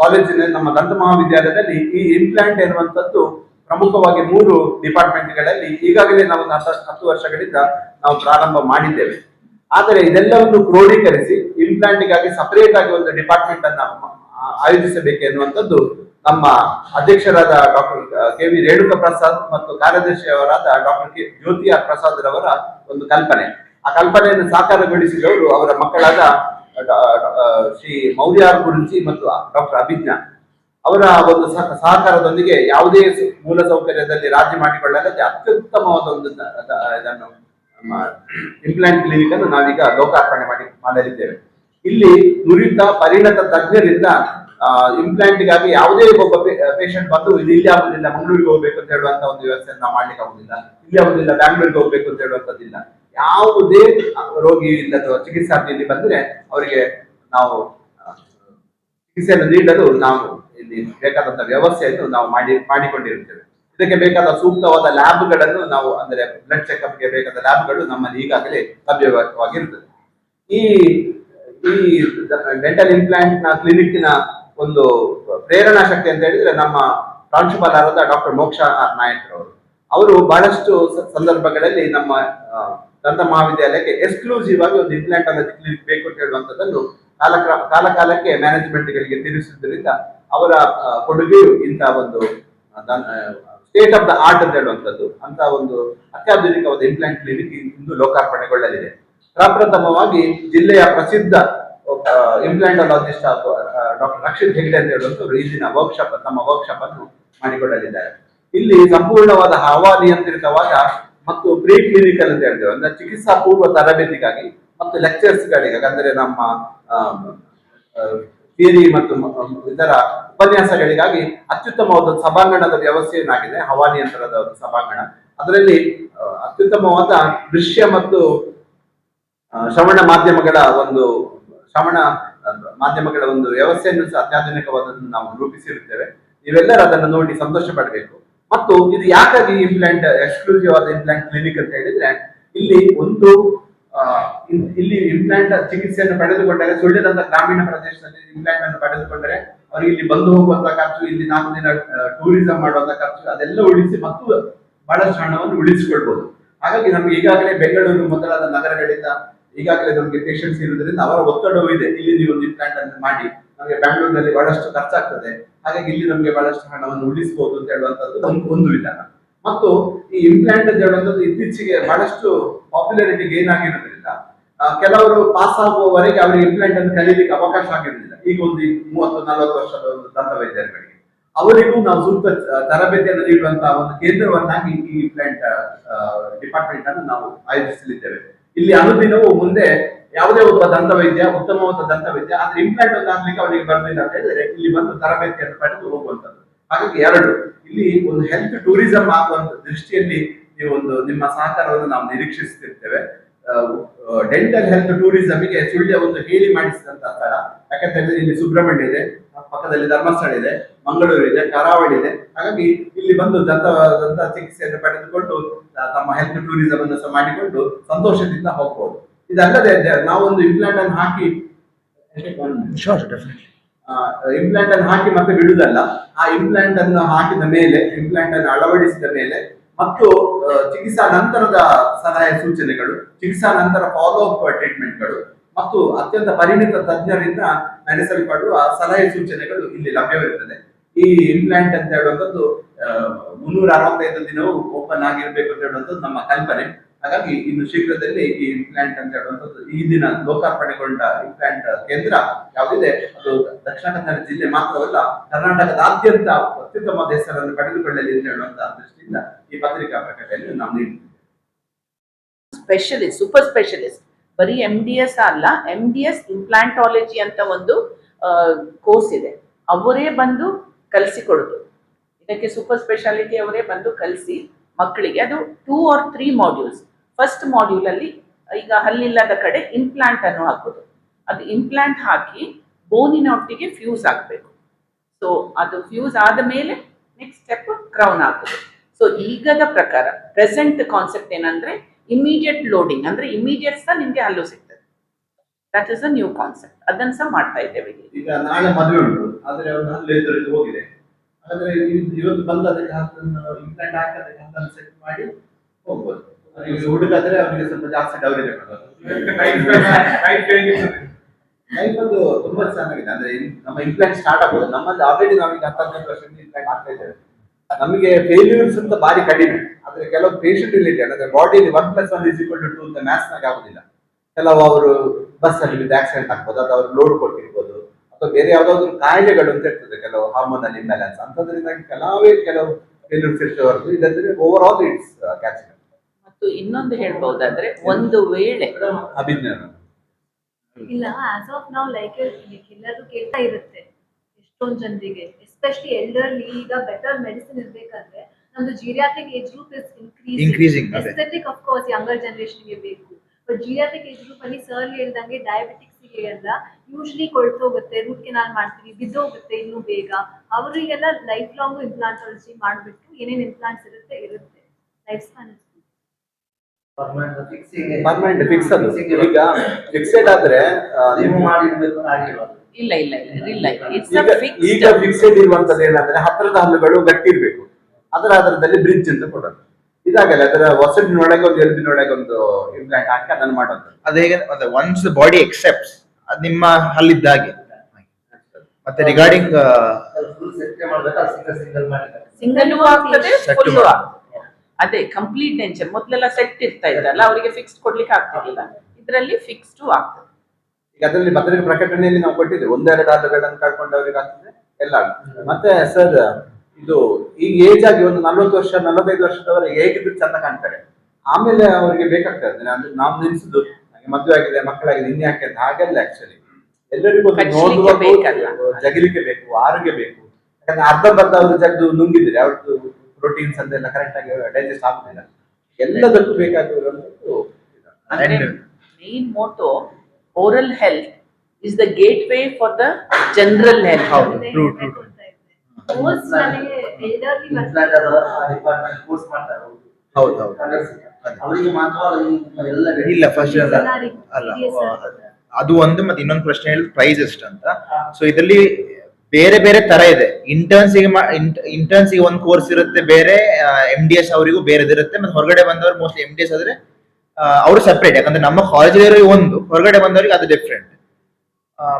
ಕಾಲೇಜಿನ ನಮ್ಮ ದಂತ ಮಹಾವಿದ್ಯಾಲಯದಲ್ಲಿ ಈ ಇಂಪ್ಲಾಂಟ್ ಎನ್ನುವಂಥದ್ದು ಪ್ರಮುಖವಾಗಿ ಮೂರು ಡಿಪಾರ್ಟ್ಮೆಂಟ್ಗಳಲ್ಲಿ ಈಗಾಗಲೇ ನಾವು ಹತ್ತು ವರ್ಷಗಳಿಂದ ನಾವು ಪ್ರಾರಂಭ ಮಾಡಿದ್ದೇವೆ. ಆದರೆ ಇದೆಲ್ಲವನ್ನು ಕ್ರೋಢೀಕರಿಸಿ ಇಂಪ್ಲಾಂಟಿಗಾಗಿ ಸಪರೇಟ್ ಆಗಿ ಒಂದು ಡಿಪಾರ್ಟ್ಮೆಂಟ್ ಅನ್ನ ಆಯೋಜಿಸಬೇಕು ಎನ್ನುವಂಥದ್ದು ನಮ್ಮ ಅಧ್ಯಕ್ಷರಾದ doctor K V Renuka Prasad ಮತ್ತು ಕಾರ್ಯದರ್ಶಿಯವರಾದ doctor K Jyothi R Prasad ರವರ ಒಂದು ಕಲ್ಪನೆ. ಆ ಕಲ್ಪನೆಯನ್ನು ಸಾಕಾರಗೊಳಿಸಿದವರು ಅವರ ಮಕ್ಕಳಾದ ಶ್ರೀ ಮೌರ್ಯಾರ್ ಗುರುಜಿ ಮತ್ತು ಡಾಕ್ಟರ್ ಅಭಿಜ್ಞಾ. ಅವರ ಒಂದು ಸಹ- ಸಹಕಾರದೊಂದಿಗೆ ಯಾವುದೇ ಮೂಲ ಸೌಕರ್ಯದಲ್ಲಿ ರಾಜಿ ಮಾಡಿಕೊಳ್ಳದಂತೆ ಅತ್ಯುತ್ತಮವಾದ ಒಂದು ಇದನ್ನು ಇಂಪ್ಲಾಂಟ್ ಕ್ಲಿನಿಕ್ ಅನ್ನು ನಾವೀಗ ಲೋಕಾರ್ಪಣೆ ಮಾಡಿ, ಮಾಡಲಿದ್ದೇವೆ. ಇಲ್ಲಿ ನುರಿತ, ಪರಿಣತ ತಜ್ಞರಿಂದ ಇಂಪ್ಲಾಂಟ್ಗಾಗಿ ಯಾವುದೇ ಒಬ್ಬ ಪೇಷಂಟ್ ಬಂದು ಇದು ಇಲ್ಲಿ ಆಗುದಿಲ್ಲ, ಮಂಗಳೂರಿಗೆ ಹೋಗ್ಬೇಕು ಅಂತ ಹೇಳುವಂತ ಒಂದು ವ್ಯವಸ್ಥೆಯನ್ನು ನಾವು ಮಾಡ್ಲಿಕ್ಕೆ ಆಗುದಿಲ್ಲ, ಇಲ್ಲಿ ಆಗುದಿಲ್ಲ, ಬ್ಯಾಂಗ್ಳೂರಿಗೆ ಹೋಗ್ಬೇಕು ಅಂತ ಹೇಳುವಂತದ್ದಿಲ್ಲ. ಯಾವುದೇ ರೋಗಿ ಇಲ್ಲ ಅಥವಾ ಚಿಕಿತ್ಸಾರ್ಥಿಯಲ್ಲಿ ಬಂದ್ರೆ ಅವರಿಗೆ ನಾವು ಚಿಕಿತ್ಸೆಯನ್ನು ನೀಡಲು ನಾವು ಇಲ್ಲಿ ಬೇಕಾದಂತ ವ್ಯವಸ್ಥೆಯನ್ನು ನಾವು ಮಾಡಿ, ಮಾಡಿಕೊಂಡಿರುತ್ತೇವೆ. ಇದಕ್ಕೆ ಬೇಕಾದ ಸೂಕ್ತವಾದ ಲ್ಯಾಬ್ಗಳನ್ನು ನಾವು ಅಂದ್ರೆ ಬ್ಲಡ್ ಚೆಕ್ಅಪ್ಗೆ ಬೇಕಾದ ಲ್ಯಾಬ್ಗಳು ನಮ್ಮಲ್ಲಿ ಈಗಾಗಲೇ ಲಭ್ಯವಾಗಿರುತ್ತದೆ. ಈ ಈ ಡೆಂಟಲ್ ಇಂಪ್ಲಾಂಟ್ನ ಕ್ಲಿನಿಕ್ನ ಒಂದು ಪ್ರೇರಣಾ ಶಕ್ತಿ ಅಂತ ಹೇಳಿದ್ರೆ ನಮ್ಮ ಪ್ರಾಂಶುಪಾಲರಾದ ಡಾಕ್ಟರ್ ಮೋಕ್ಷ ಆರ್ ನಾಯಕ್ ಅವರು ಅವರು ಬಹಳಷ್ಟು ಸಂದರ್ಭಗಳಲ್ಲಿ ನಮ್ಮ ದಂತ ಮಹಾವಿದ್ಯಾಲಯಕ್ಕೆ ಎಕ್ಸ್ಕ್ಲೂಸಿವ್ ಆಗಿ ಒಂದು ಇಂಪ್ಲಾಂಟ್ ಅನ್ನ ಕ್ಲಿನಿಕ್ ಬೇಕು ಅಂತ ಹೇಳುವಂತದ್ದನ್ನು ಕಾಲ ಕಾಲಕಾಲಕ್ಕೆ ಮ್ಯಾನೇಜ್ಮೆಂಟ್ ಗಳಿಗೆ ತಿಳಿಸುವುದರಿಂದ ಅವರ ಕೊಡುಗೆಯು ಇಂತಹ ಒಂದು ಸ್ಟೇಟ್ ಆಫ್ ದ ಆರ್ಟ್ ಅಂತ ಹೇಳುವಂಥದ್ದು. ಅಂತ ಒಂದು ಅತ್ಯಾಧುನಿಕವಾದ ಇಂಪ್ಲಾಂಟ್ ಕ್ಲಿನಿಕ್ ಇಂದು ಲೋಕಾರ್ಪಣೆಗೊಳ್ಳಲಿದೆ. ಪ್ರಪ್ರಥಮವಾಗಿ ಜಿಲ್ಲೆಯ ಪ್ರಸಿದ್ಧ ಇಂಪ್ಲಾಂಟಾಲಜಿಸ್ಟ್ ಡಾಕ್ಟರ್ ರಕ್ಷಿತ್ ಹೆಗ್ಡೆ ಅಂತ ಹೇಳುವಂಥವ್ರು ಇಲ್ಲಿನ ವರ್ಕ್ಶಾಪ್ ತಮ್ಮ ವರ್ಕ್ಶಾಪ್ ಅನ್ನು ಮಾಡಿಕೊಳ್ಳಲಿದ್ದಾರೆ ಇಲ್ಲಿ ಸಂಪೂರ್ಣವಾದ ಹವಾನಿಯಂತ್ರಿತವಾದ ಮತ್ತು ಪ್ರೀ ಕ್ಲಿನಿಕಲ್ ಅಂತ ಹೇಳ್ತೇವೆ. ಅಂದ್ರೆ ಚಿಕಿತ್ಸಾ ಪೂರ್ವ ತರಬೇತಿಗಾಗಿ ಮತ್ತು ಲೆಕ್ಚರ್ಸ್ ಗಳಿಗೆ ಅಂದ್ರೆ ನಮ್ಮ ಥಿಯರಿ ಮತ್ತು ಇತರ ಉಪನ್ಯಾಸಗಳಿಗಾಗಿ ಅತ್ಯುತ್ತಮವಾದ ಸಭಾಂಗಣದ ವ್ಯವಸ್ಥೆಯನ್ನಾಗಿದೆ ಹವಾನಿಯಂತ್ರಣದ ಒಂದು ಸಭಾಂಗಣ. ಅದರಲ್ಲಿ ಅತ್ಯುತ್ತಮವಾದ ದೃಶ್ಯ ಮತ್ತು ಶ್ರವಣ ಮಾಧ್ಯಮಗಳ ಒಂದು, ಶ್ರವಣ ಮಾಧ್ಯಮಗಳ ಒಂದು ವ್ಯವಸ್ಥೆಯನ್ನು ಸಹ ಅತ್ಯಾಧುನಿಕವಾದನ್ನು ನಾವು ರೂಪಿಸಿರುತ್ತೇವೆ. ನೀವೆಲ್ಲರೂ ಅದನ್ನು ನೋಡಿ ಸಂತೋಷ ಪಡಬೇಕು. ಮತ್ತು ಇದು ಯಾಕಾಗಿ ಇಂಪ್ಲಾಂಟ್ ಎಕ್ಸ್ಕ್ಲೂಸಿವ್ ಆದ ಇಂಪ್ಲಾಂಟ್ ಕ್ಲಿನಿಕ್ ಅಂತ ಹೇಳಿದ್ರೆ, ಇಲ್ಲಿ ಒಂದು ಇಲ್ಲಿ ಇಂಪ್ಲಾಂಟ್ ಚಿಕಿತ್ಸೆಯನ್ನು ಪಡೆದುಕೊಂಡರೆ ಸುಳ್ಳಿದಂತ ಗ್ರಾಮೀಣ ಪ್ರದೇಶದಲ್ಲಿ ಇಂಪ್ಲಾಂಟ್ ಅನ್ನು ಪಡೆದುಕೊಂಡರೆ ಅವರಿಗೆ ಇಲ್ಲಿ ಬಂದು ಹೋಗುವಂತ ಖರ್ಚು, ಇಲ್ಲಿ ನಾಲ್ಕು ದಿನ ಟೂರಿಸಂ ಮಾಡುವಂತ ಖರ್ಚು, ಅದೆಲ್ಲ ಉಳಿಸಿ ಮತ್ತು ಬಹಳಷ್ಟು ಹಣವನ್ನು ಉಳಿಸಿಕೊಳ್ಬಹುದು ಹಾಗಾಗಿ ನಮ್ಗೆ ಈಗಾಗಲೇ ಬೆಂಗಳೂರು ಮೊದಲಾದ ನಗರಗಳಿಂದ ಈಗಾಗಲೇ ನಮಗೆ ಪೇಷಂಟ್ಸ್ ಇರುವುದರಿಂದ ಅವರ ಒತ್ತಡವೂ ಇದೆ. ಇಲ್ಲಿ ನೀವು ಒಂದು ಇಂಪ್ಲಾಂಟ್ ಅನ್ನು ಮಾಡಿ, ನಮಗೆ ಬ್ಯಾಂಗ್ಳೂರ್ನಲ್ಲಿ ಬಹಳಷ್ಟು ಖರ್ಚಾಗ್ತದೆ. ಹಾಗಾಗಿ ಇಲ್ಲಿ ನಮಗೆ ಬಹಳಷ್ಟು ಹಣವನ್ನು ಉಳಿಸಬಹುದು ಅಂತ ಹೇಳುವಂತದ್ದು ಒಂದು ವಿಧಾನ. ಮತ್ತು ಈ ಇಂಪ್ಲಾಂಟ್ ಹೇಳುವಂಥದ್ದು ಇತ್ತೀಚೆಗೆ ಬಹಳಷ್ಟು ಪಾಪ್ಯುಲಾರಿಟಿ ಗೇನ್ ಆಗಿರೋದ್ರಿಂದ ಕೆಲವರು ಪಾಸ್ ಆಗುವವರೆಗೆ ಅವರಿಗೆ ಇಂಪ್ಲಾಂಟ್ ಅನ್ನು ಕಲೀಲಿಕ್ಕೆ ಅವಕಾಶ ಆಗಿರಲಿಲ್ಲ ಈಗ ಒಂದು ಮೂವತ್ತು, ನಲವತ್ತು ವರ್ಷದ ಒಂದು ದಂತ ವೈದ್ಯರುಗಳಿಗೆ, ಅವರಿಗೂ ನಾವು ಸೂಕ್ತ ತರಬೇತಿಯನ್ನು ನೀಡುವಂತಹ ಒಂದು ಕೇಂದ್ರವನ್ನಾಗಿ ಈ ಇಂಪ್ಲಾಂಟ್ ಡಿಪಾರ್ಟ್ಮೆಂಟ್ ಅನ್ನು ನಾವು ಆಯೋಜಿಸಲಿದ್ದೇವೆ. ಇಲ್ಲಿ ಅನುದಿನವೂ ಮುಂದೆ ಯಾವುದೇ ಒಬ್ಬ ದಂತ ವೈದ್ಯ, ಉತ್ತಮವಾದ ದಂತ ವೈದ್ಯ, ಆದ್ರೆ ಇಂಪ್ಲಾಂಟ್ ಒಂದು ಆಗ್ಲಿಕ್ಕೆ ಅವರಿಗೆ ಬರಲಿಲ್ಲ ಅಂತ ಹೇಳಿದ್ರೆ ಇಲ್ಲಿ ಬಂದು ತರಬೇತಿಯನ್ನು ಪಡೆದು ಹೋಗುವಂತದ್ದು ಹಾಗಾಗಿ ಎರಡು, ಇಲ್ಲಿ ಒಂದು ಹೆಲ್ತ್ ಟೂರಿಸಂ ಆಗುವಂತ ದೃಷ್ಟಿಯಲ್ಲಿ ನೀವು ಒಂದು ನಿಮ್ಮ ಸಹಕಾರವನ್ನು ನಾವು ನಿರೀಕ್ಷಿಸುತ್ತಿರ್ತೇವೆ. ಡೆಂಟಲ್ ಹೆಲ್ತ್ ಟೂರಿಸಂಗೆ ಸುಳ್ಯ ಒಂದು ಹೇಳಿ ಮಾಡಿಸಿದಂತ ಸ್ಥಳ ಯಾಕಂತ ಇಲ್ಲಿ ಸುಬ್ರಹ್ಮಣ್ಯ ಇದೆ, ಪಕ್ಕದಲ್ಲಿ ಧರ್ಮಸ್ಥಳ ಇದೆ, ಮಂಗಳೂರು ಇದೆ, ಕರಾವಳಿ ಇದೆ. ಹಾಗಾಗಿ ಇಲ್ಲಿ ಬಂದು ದಂತ ದಂತ ಚಿಕಿತ್ಸೆಯನ್ನು ಪಡೆದುಕೊಂಡು ತಮ್ಮ ಹೆಲ್ತ್ ಟೂರಿಸಂ ಅನ್ನು ಸಹ ಮಾಡಿಕೊಂಡು ಸಂತೋಷದಿಂದ ಹೋಗ್ಬೋದು. ಇದಲ್ಲದೆ ನಾವೊಂದು ಇಂಪ್ಲಾಂಟ್ ಅನ್ನು ಹಾಕಿ ಇಂಪ್ಲಾಂಟ್ ಅನ್ನು ಹಾಕಿ ಮತ್ತೆ ಬಿಡುವುದಲ್ಲ. ಆ ಇಂಪ್ಲಾಂಟ್ ಅನ್ನು ಹಾಕಿದ ಮೇಲೆ ಇಂಪ್ಲಾಂಟ್ ಅನ್ನು ಅಳವಡಿಸಿದ ಮೇಲೆ ಮತ್ತು ಚಿಕಿತ್ಸಾ ನಂತರದ ಸಲಹೆ ಸೂಚನೆಗಳು, ಚಿಕಿತ್ಸಾ ನಂತರ ಫಾಲೋ ಅಪ್ ಟ್ರೀಟ್ಮೆಂಟ್ಗಳು ಮತ್ತು ಅತ್ಯಂತ ಪರಿಣಿತ ತಜ್ಞರಿಂದ ನಡೆಸಲ್ಪಡುವ ಸಲಹೆ ಸೂಚನೆಗಳು ಇಲ್ಲಿ ಲಭ್ಯವಿರುತ್ತದೆ. ಈ ಇಂಪ್ಲಾಂಟ್ ಅಂತ ಹೇಳುವಂಥದ್ದು ಮುನ್ನೂರ ಅರವತ್ತೈದು ದಿನವೂ ಓಪನ್ ಆಗಿರ್ಬೇಕು ಅಂತ ಹೇಳುವಂಥದ್ದು ನಮ್ಮ ಕಲ್ಪನೆ. ಹಾಗಾಗಿ ಇನ್ನು ಶೀಘ್ರದಲ್ಲಿ ಈ ಇಂಪ್ಲಾಂಟ್ ಅಂತ ಹೇಳುವಂಥದ್ದು ಈ ದಿನ ಲೋಕಾರ್ಪಣೆಗೊಂಡ ಇಂಪ್ಲಾಂಟ್ ಕೇಂದ್ರ ಯಾವುದಿದೆ? ಅದು ದಕ್ಷಿಣ ಕನ್ನಡ ಜಿಲ್ಲೆ ಮಾತ್ರವಲ್ಲ, ಕರ್ನಾಟಕದಾದ್ಯಂತ ಅತ್ಯುತ್ತಮ ಹೆಸರನ್ನು ಪಡೆದುಕೊಳ್ಳಲಿ ಅಂತ ಹೇಳುವಂತಹ ದೃಷ್ಟಿಯಿಂದ ಈ ಪತ್ರಿಕಾ ಪ್ರಕಟಣೆಯನ್ನು ನಾವು ನೀಡಿದ್ದೇವೆ. ಸ್ಪೆಷಲಿಸ್ಟ್ ಸೂಪರ್ ಸ್ಪೆಷಲಿಸ್ಟ್ ಬರೀ ಎಂ ಡಿ ಎಸ್ ಅಲ್ಲ ಎಂ ಡಿ ಎಸ್ ಇಂಪ್ಲಾಂಟಾಲಜಿ ಅಂತ ಒಂದು ಕೋರ್ಸ್ ಇದೆ. ಅವರೇ ಬಂದು ಕಲಿಸಿಕೊಡೋದು. ಇದಕ್ಕೆ ಸೂಪರ್ ಸ್ಪೆಷಾಲಿಟಿ ಅವರೇ ಬಂದು ಕಲಿಸಿ ಮಕ್ಕಳಿಗೆ, ಅದು two or three modules first module ಅಲ್ಲಿ, ಈಗ ಹಲ್ಲಿಲ್ಲದ ಕಡೆ ಇಂಪ್ಲಾಂಟ್ ಅನ್ನು ಹಾಕೋದು. ಅದು ಇಂಪ್ಲಾಂಟ್ ಹಾಕಿ ಬೋನಿನ ಒಟ್ಟಿಗೆ ಫ್ಯೂಸ್ ಆಗಬೇಕು. ಸೊ ಅದು ಫ್ಯೂಸ್ ಆದ ಮೇಲೆ ನೆಕ್ಸ್ಟ್ ಸ್ಟೆಪ್ ಕ್ರೌನ್ ಹಾಕೋದು. ಸೊ ಈಗದ ಪ್ರಕಾರ ಪ್ರೆಸೆಂಟ್ ಕಾನ್ಸೆಪ್ಟ್ ಏನಂದ್ರೆ ಇಮಿಡಿಯೇಟ್ ಲೋಡಿಂಗ್ ಅಂದ್ರೆ ಇಮಿಡಿಯೇಟ್ ಸಹ ನಿಮ್ಗೆ ಹಲ್ಲು ಸಿಗ್ತದೆ. That is a new concept ಅದನ್ನ ಸಹ ಮಾಡ್ತಾ ಇದ್ದೇವೆ ಈಗ ನಾಳೆ ಮದುವೆ ಉಂಟು, ಆದ್ರೆ ಹೋಗಿದೆ. ಆದ್ರೆ ಇವತ್ತು ಬಂದ ಅದಕ್ಕೆ ಇಂಪ್ಲಾಂಟ್ ಹಾಕಿ ಸೆಟ್ ಮಾಡಿ ಹೋಗ್ಬೋದು. ಹುಡುಗಾದ್ರೆ ಅವರಿಗೆ ಸ್ವಲ್ಪ ಜಾಸ್ತಿ ಡೌರಿ ಲೈಫ್ ಅದು ತುಂಬಾ ಚೆನ್ನಾಗಿದೆ. ಅಂದ್ರೆ ನಮ್ಮ ಇಂಪ್ಲಾಂಟ್ ಸ್ಟಾರ್ಟ್ ಆಗ್ಬೋದು. ನಮ್ಮಲ್ಲಿ ಆಲ್ರೆಡಿ ನಾವೀಗ ಹತ್ತು ಹದಿನೈದು ವರ್ಷದಿಂದ ಇಂಪ್ಲಾಂಟ್ ಆಗ್ತಾ ಇದ್ದೇವೆ. ನಮಗೆ ಫೇಲ್ಯೂರ್ಸ್ ಅಂತ ಬಾರಿ ಕಡಿಮೆ. ಆದ್ರೆ ಕೆಲವು ಪೇಷಂಟ್ ರಿಲೇಟೆಡ್ ಅಂದ್ರೆ bodily one plus one is equal to ಅಂತ ಮ್ಯಾಥ್ಸ್ ನಾಗ ಆಗುದಿಲ್ಲ. ಕೆಲವು ಅವರು ಬಸ್ ಅಲ್ಲಿ ಬಿದ್ದು ಆಕ್ಸಿಡೆಂಟ್ ಆಗ್ಬೋದು. ಅಥವಾ ಅವ್ರು ಲೋಡ್ ಕೊಟ್ಟಿರ್ಬೋದು. ಅಥವಾ ಬೇರೆ ಯಾವ್ದಾದ್ರು ಕಾಯಿಲೆಗಳು ಅಂತ ಇರ್ತದೆ. ಕೆಲವು ಹಾರ್ಮೋನಲ್ ಇಂಬ್ಯಾಲೆನ್ಸ್ ಅಂತದ್ರಿಂದಾಗಿ ಕೆಲವೇ ಕೆಲವು ಫೇಲ್ಯೂರ್ಸ್ ಇರ್ತವೆ ಇಲ್ಲದ್ರೆ ಓವರ್ ಆಲ್ ಇಟ್ಸ್ ಕ್ಯಾಚ್ ಇನ್ನೊಂದು ಹೇಳ್ಬಹುದಾದ್ರೆ ಒಂದು ವೇಳೆ ಇಲ್ಲ ಆಸ್ ಆಫ್ ನಾವು ಲೈಕ್ ಎಲ್ಲರೂ ಕೇಳ್ತಾ ಇರುತ್ತೆ ಎಷ್ಟೊಂದ್ ಜನರಿಗೆ ಎಸ್ಪೆಷಲಿ ಎಲ್ಡರ್ಲಿ ಈಗ ಬೆಟರ್ ಮೆಡಿಸಿನ್ ಇರ್ಬೇಕಂದ್ರೆ ನಮ್ದು geriatric age group is increasing. Aesthetic of course younger ಜನರೇಷನ್ಗೆ ಬೇಕು. ಬಟ್ ಜೀರಿಯಾಟಿಕ್ ಏಜ್ ಗ್ರೂಪ್ ಅಲ್ಲಿ ಸರ್ ಹೇಳ್ದಂಗೆ ಡಯಾಬಿಟಿಕ್ಸ್ ಎಲ್ಲ ಯೂಶ್ವಲಿ ಕೊಳ್ತೋಗುತ್ತೆ ರೂಟ್ ಕೆನಾಲ್ ಮಾಡ್ತೀವಿ ಬಿದ್ದೋಗುತ್ತೆ ಇನ್ನೂ ಬೇಗ. ಅವರಿಗೆಲ್ಲ ಲೈಫ್ ಲಾಂಗ್ ಇಂಪ್ಲಾಂಟಾಲಜಿ ಮಾಡ್ಬಿಟ್ಟು ಏನೇನ್ ಇಂಪ್ಲಾಂಟ್ಸ್ ಇರುತ್ತೆ ಇರುತ್ತೆ. ಲೈಫ್ ಸ್ಪ್ಯಾನ್ ಪರ್ಮನೆಂಟ್ ಫಿಕ್ಸ್ ಅದು. ಈಗ ಫಿಕ್ಸೆಡ್ ಆದ್ರೆ ನೀವು ಇಲ್ಲ ಇಲ್ಲ ಇಲ್ಲ ಇಲ್ಲ ಇಟ್ಸ್ ಈಗ ಫಿಕ್ಸೆಡ್ ಇರುವಂತದ್ದು ಏನಂದ್ರೆ ಹತ್ತಿರದ ಹಲ್ಲುಗಳು ಗಟ್ಟಿ ಇರಬೇಕು ಅದರ ಆಧಾರದಲ್ಲಿ ಬ್ರಿಡ್ಜ್ ಅಂತ ಕೊಡೋದು. ಇದಾಗಲ್ಲ ಅದರ ಹೊಸಡಿನೊಳಗೆ ಒಂದು ಎಲ್ಬಿನೊಳಗೆ ಒಂದು ಇಂಪ್ಲಾಂಟ್ ಹಾಕಿ ಅದನ್ನು ಮಾಡೋದು. ಅದು ಹೇಗೆ ಅಂದ್ರೆ ಒನ್ಸ್ ಬಾಡಿ ಎಕ್ಸೆಪ್ಟ್ ಅದು ನಿಮ್ಮ ಹಲ್ಲಿದ್ದಾಗೆ. ಮತ್ತೆ ರಿಗಾರ್ಡಿಂಗ್ ಸಿಂಗಲ್ ಸಿಂಗಲ್. ಆಗ್ತದೆ. ಅದೇ ಕಂಪ್ಲೀಟ್ ಡೆಂಚರ್ ಮೊದಲೆಲ್ಲ ಸೆಟ್ ಇರ್ತಾ ಇದ್ದಲ್ಲ ಅವರಿಗೆ ಫಿಕ್ಸ್ ಕೊಡ್ಲಿಕ್ಕೆ ಆಗ್ತಿರ್ಲಿಲ್ಲ. ಇದರಲ್ಲಿ ಫಿಕ್ಸ್ಡ್ ಆಗ್ತದೆ. ಈಗ ಅದರಲ್ಲಿ ಪತ್ರಿಕೆ ಪ್ರಕಟಣೆಯಲ್ಲಿ ನಾವು ಕೊಟ್ಟಿದ್ದೇವೆ. ಒಂದೆರಡು ಹಲ್ಲುಗಳನ್ನು ಅವ್ರಿಗೆ ಆಗ್ತದೆ ಎಲ್ಲ ಆಗ್ತದೆ. ಮತ್ತೆ ಸರ್ ಇದು ಈಗ ಏಜ್ ಆಗಿ ಒಂದು ನಲ್ವತ್ತು ವರ್ಷ ನಲವತ್ತೈದು ವರ್ಷದವರೆಗೆ ಹೇಗಿದ್ರು ಚಂದ ಕಾಣ್ತಾರೆ. ಆಮೇಲೆ ಅವರಿಗೆ ಬೇಕಾಗ್ತದೆ ಅಂದ್ರೆ ನಾವು ನಿಲ್ಸುದು ನನಗೆ ಮದುವೆ ಆಗಿದೆ ಮಕ್ಕಳಾಗಿದೆ ಇನ್ಯಾಕೆ ಅಂತ ಹಾಗೆಲ್ಲ ಆಕ್ಚುಲಿ ಎಲ್ಲರಿಗೂ ನೋಡುವ. ಜಗಿಲಿಕ್ಕೆ ಬೇಕು ಆರೋಗ್ಯ ಬೇಕು. ಯಾಕಂದ್ರೆ ಅರ್ಧ ಬರ್ಧ ಅವರು ಜಗ್ದು ನುಂಗಿದ್ರೆ ಅವ್ರದ್ದು ಪ್ರೋಟೀನ್ಸ್ ಅಂತೆಲ್ಲ ಕರೆಕ್ಟ್ ಆಗಿ ಡೈಜೆಸ್ಟ್ ಆಗುದಿಲ್ಲ ಎಲ್ಲದಕ್ಕೂ ಬೇಕಾಗಿರುವಂತದ್ದು main motto oral health is the gateway for the general health ಅವರಿಗೆ ಮಾತ್ರ ಇಲ್ಲ ಫಸ್ಟ್ ಅಲ್ಲ. ಅದು. ಒಂದು ಮತ್ತೆ ಇನ್ನೊಂದು ಪ್ರಶ್ನೆ ಹೇಳಿದ್ ಪ್ರೈಸ್ ಎಷ್ಟು ಅಂತ. ಸೊ ಇದರಲ್ಲಿ ಬೇರೆ ಬೇರೆ ತರ ಇದೆ. ಇಂಟರ್ನ್ಸ್ ಇಂಟರ್ನ್ಸ್ಗೆ ಒಂದು ಕೋರ್ಸ್ ಇರುತ್ತೆ, ಬೇರೆ ಎಂ ಡಿ ಎಸ್ ಅವರಿಗೂ ಬೇರೆದಿರುತ್ತೆ ಮತ್ತೆ ಹೊರಗಡೆ ಬಂದವರು ಮೋಸ್ಟ್ಲಿ ಎಂ ಡಿ ಎಸ್ ಆದ್ರೆ ಅವರು ಸಪ್ರೇಟ್ ಯಾಕಂದ್ರೆ ನಮ್ಮ ಕಾಲೇಜ್ ಒಂದು, ಹೊರಗಡೆ ಬಂದವರಿಗೆ ಅದು ಡಿಫ್ರೆಂಟ್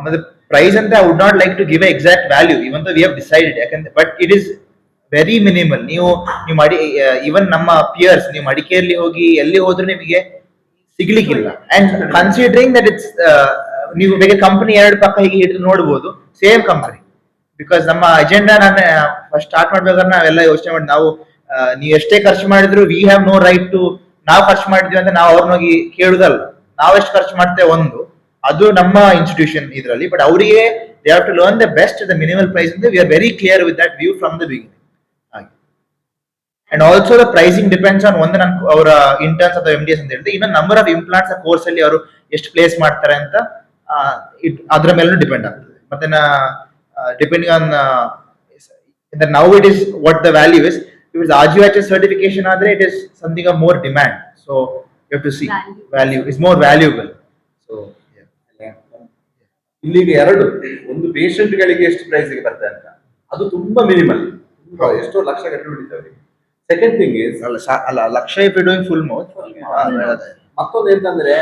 ಮತ್ತೆ ಪ್ರೈಸ್ ಅಂತ I would not like to give exact value even we have decided ಯಾಕಂದ್ರೆ but it is very minimal ನೀವು ನೀವು ಮಡಿ ಇವನ್ ನಮ್ಮ ಪಿಯರ್ಸ್ ನೀವು ಮಡಿಕೇರಿಲಿ ಹೋಗಿ ಎಲ್ಲಿ ಹೋದ್ರೂ ನಿಮಗೆ ಸಿಗ್ಲಿಕ್ಕಿಲ್ಲ. ಅಂಡ್ ಕನ್ಸಿಡರಿಂಗ್ ದಟ್ ಇಟ್ಸ್ ನೀವು ಬೇಗ ಕಂಪನಿ ಎರಡು ಪಕ್ಕ ಹೀಗೆ ಹಿಡಿದು ನೋಡ್ಬೋದು ಸೇಮ್ ಕಂಪನಿ ಬಿಕಾಸ್ ನಮ್ಮ ಅಜೆಂಡಾ ನಾನು ಫಸ್ಟ್ ಸ್ಟಾರ್ಟ್ ಮಾಡ್ಬೇಕಾದ್ರೆ ನಾವೆಲ್ಲ ಯೋಚನೆ ಮಾಡಿ, ನಾವು ನೀವು ಎಷ್ಟೇ ಖರ್ಚು ಮಾಡಿದ್ರು we have no right to ನಾವು ಖರ್ಚು ಮಾಡಿದ್ವಿ ಅಂತ ನಾವು ಅವ್ರನ್ನ ಹೋಗಿ ಕೇಳುದಲ್ಲ. ನಾವೆಷ್ಟು ಖರ್ಚು ಮಾಡ್ತೇವೆ ಒಂದು, ಅದು ನಮ್ಮ ಇನ್ಸ್ಟಿಟ್ಯೂಷನ್ ಇದರಲ್ಲಿ ಬಟ್ ಅವರಿಗೆ they have to learn the best the minimal price ಅಂತ we are very clear with that view from the beginning ಹಾಗೆ. And also the pricing depends on ಒಂದು ನನ್ನ ಅವರ ಇಂಟರ್ನ್ಸ್ ಅಥವಾ ಎಂ ಡಿ ಎಸ್ ಅಂತ ಹೇಳಿದ್ರೆ ಇನ್ನೊಂದು ನಂಬರ್ ಆಫ್ ಇಂಪ್ಲಾಂಟ್ಸ್ ಕೋರ್ಸ್ ಅಲ್ಲಿ ಅವರು ಎಷ್ಟು ಪ್ಲೇಸ್ ಮಾಡ್ತಾರೆ ಅಂತ ಇಟ್ ಅದರ ಮೇಲೂ ಡಿಪೆಂಡ್ ಆಗ್ತದೆ. ಮತ್ತೆ depending on now it is what the value is it is R G H S certification ಆದ್ರೆ it is something of more demand so you to see Value. Value is more valuable so ಇಲ್ಲಿಗೆ ಎರಡು. ಒಂದು patient ಗಳಿಗೆ ಎಷ್ಟು ಪ್ರೈಸ್ಗೆ ಬರ್ತದೆ ಅಂತ. ಅದು ತುಂಬಾ ಮಿನಿಮಲ್ ಎಷ್ಟೋ ಲಕ್ಷ ಗಟ್ಟಲೆ ಉಳಿತವೆ. ಸೆಕೆಂಡ್ ಥಿಂಗ್ ಇಸ್ ಅಲ್ಲ ಅಲ್ಲ lakh if you doing full mouth ಮತ್ತೊಂದು ಎಂತಂದ್ರೆ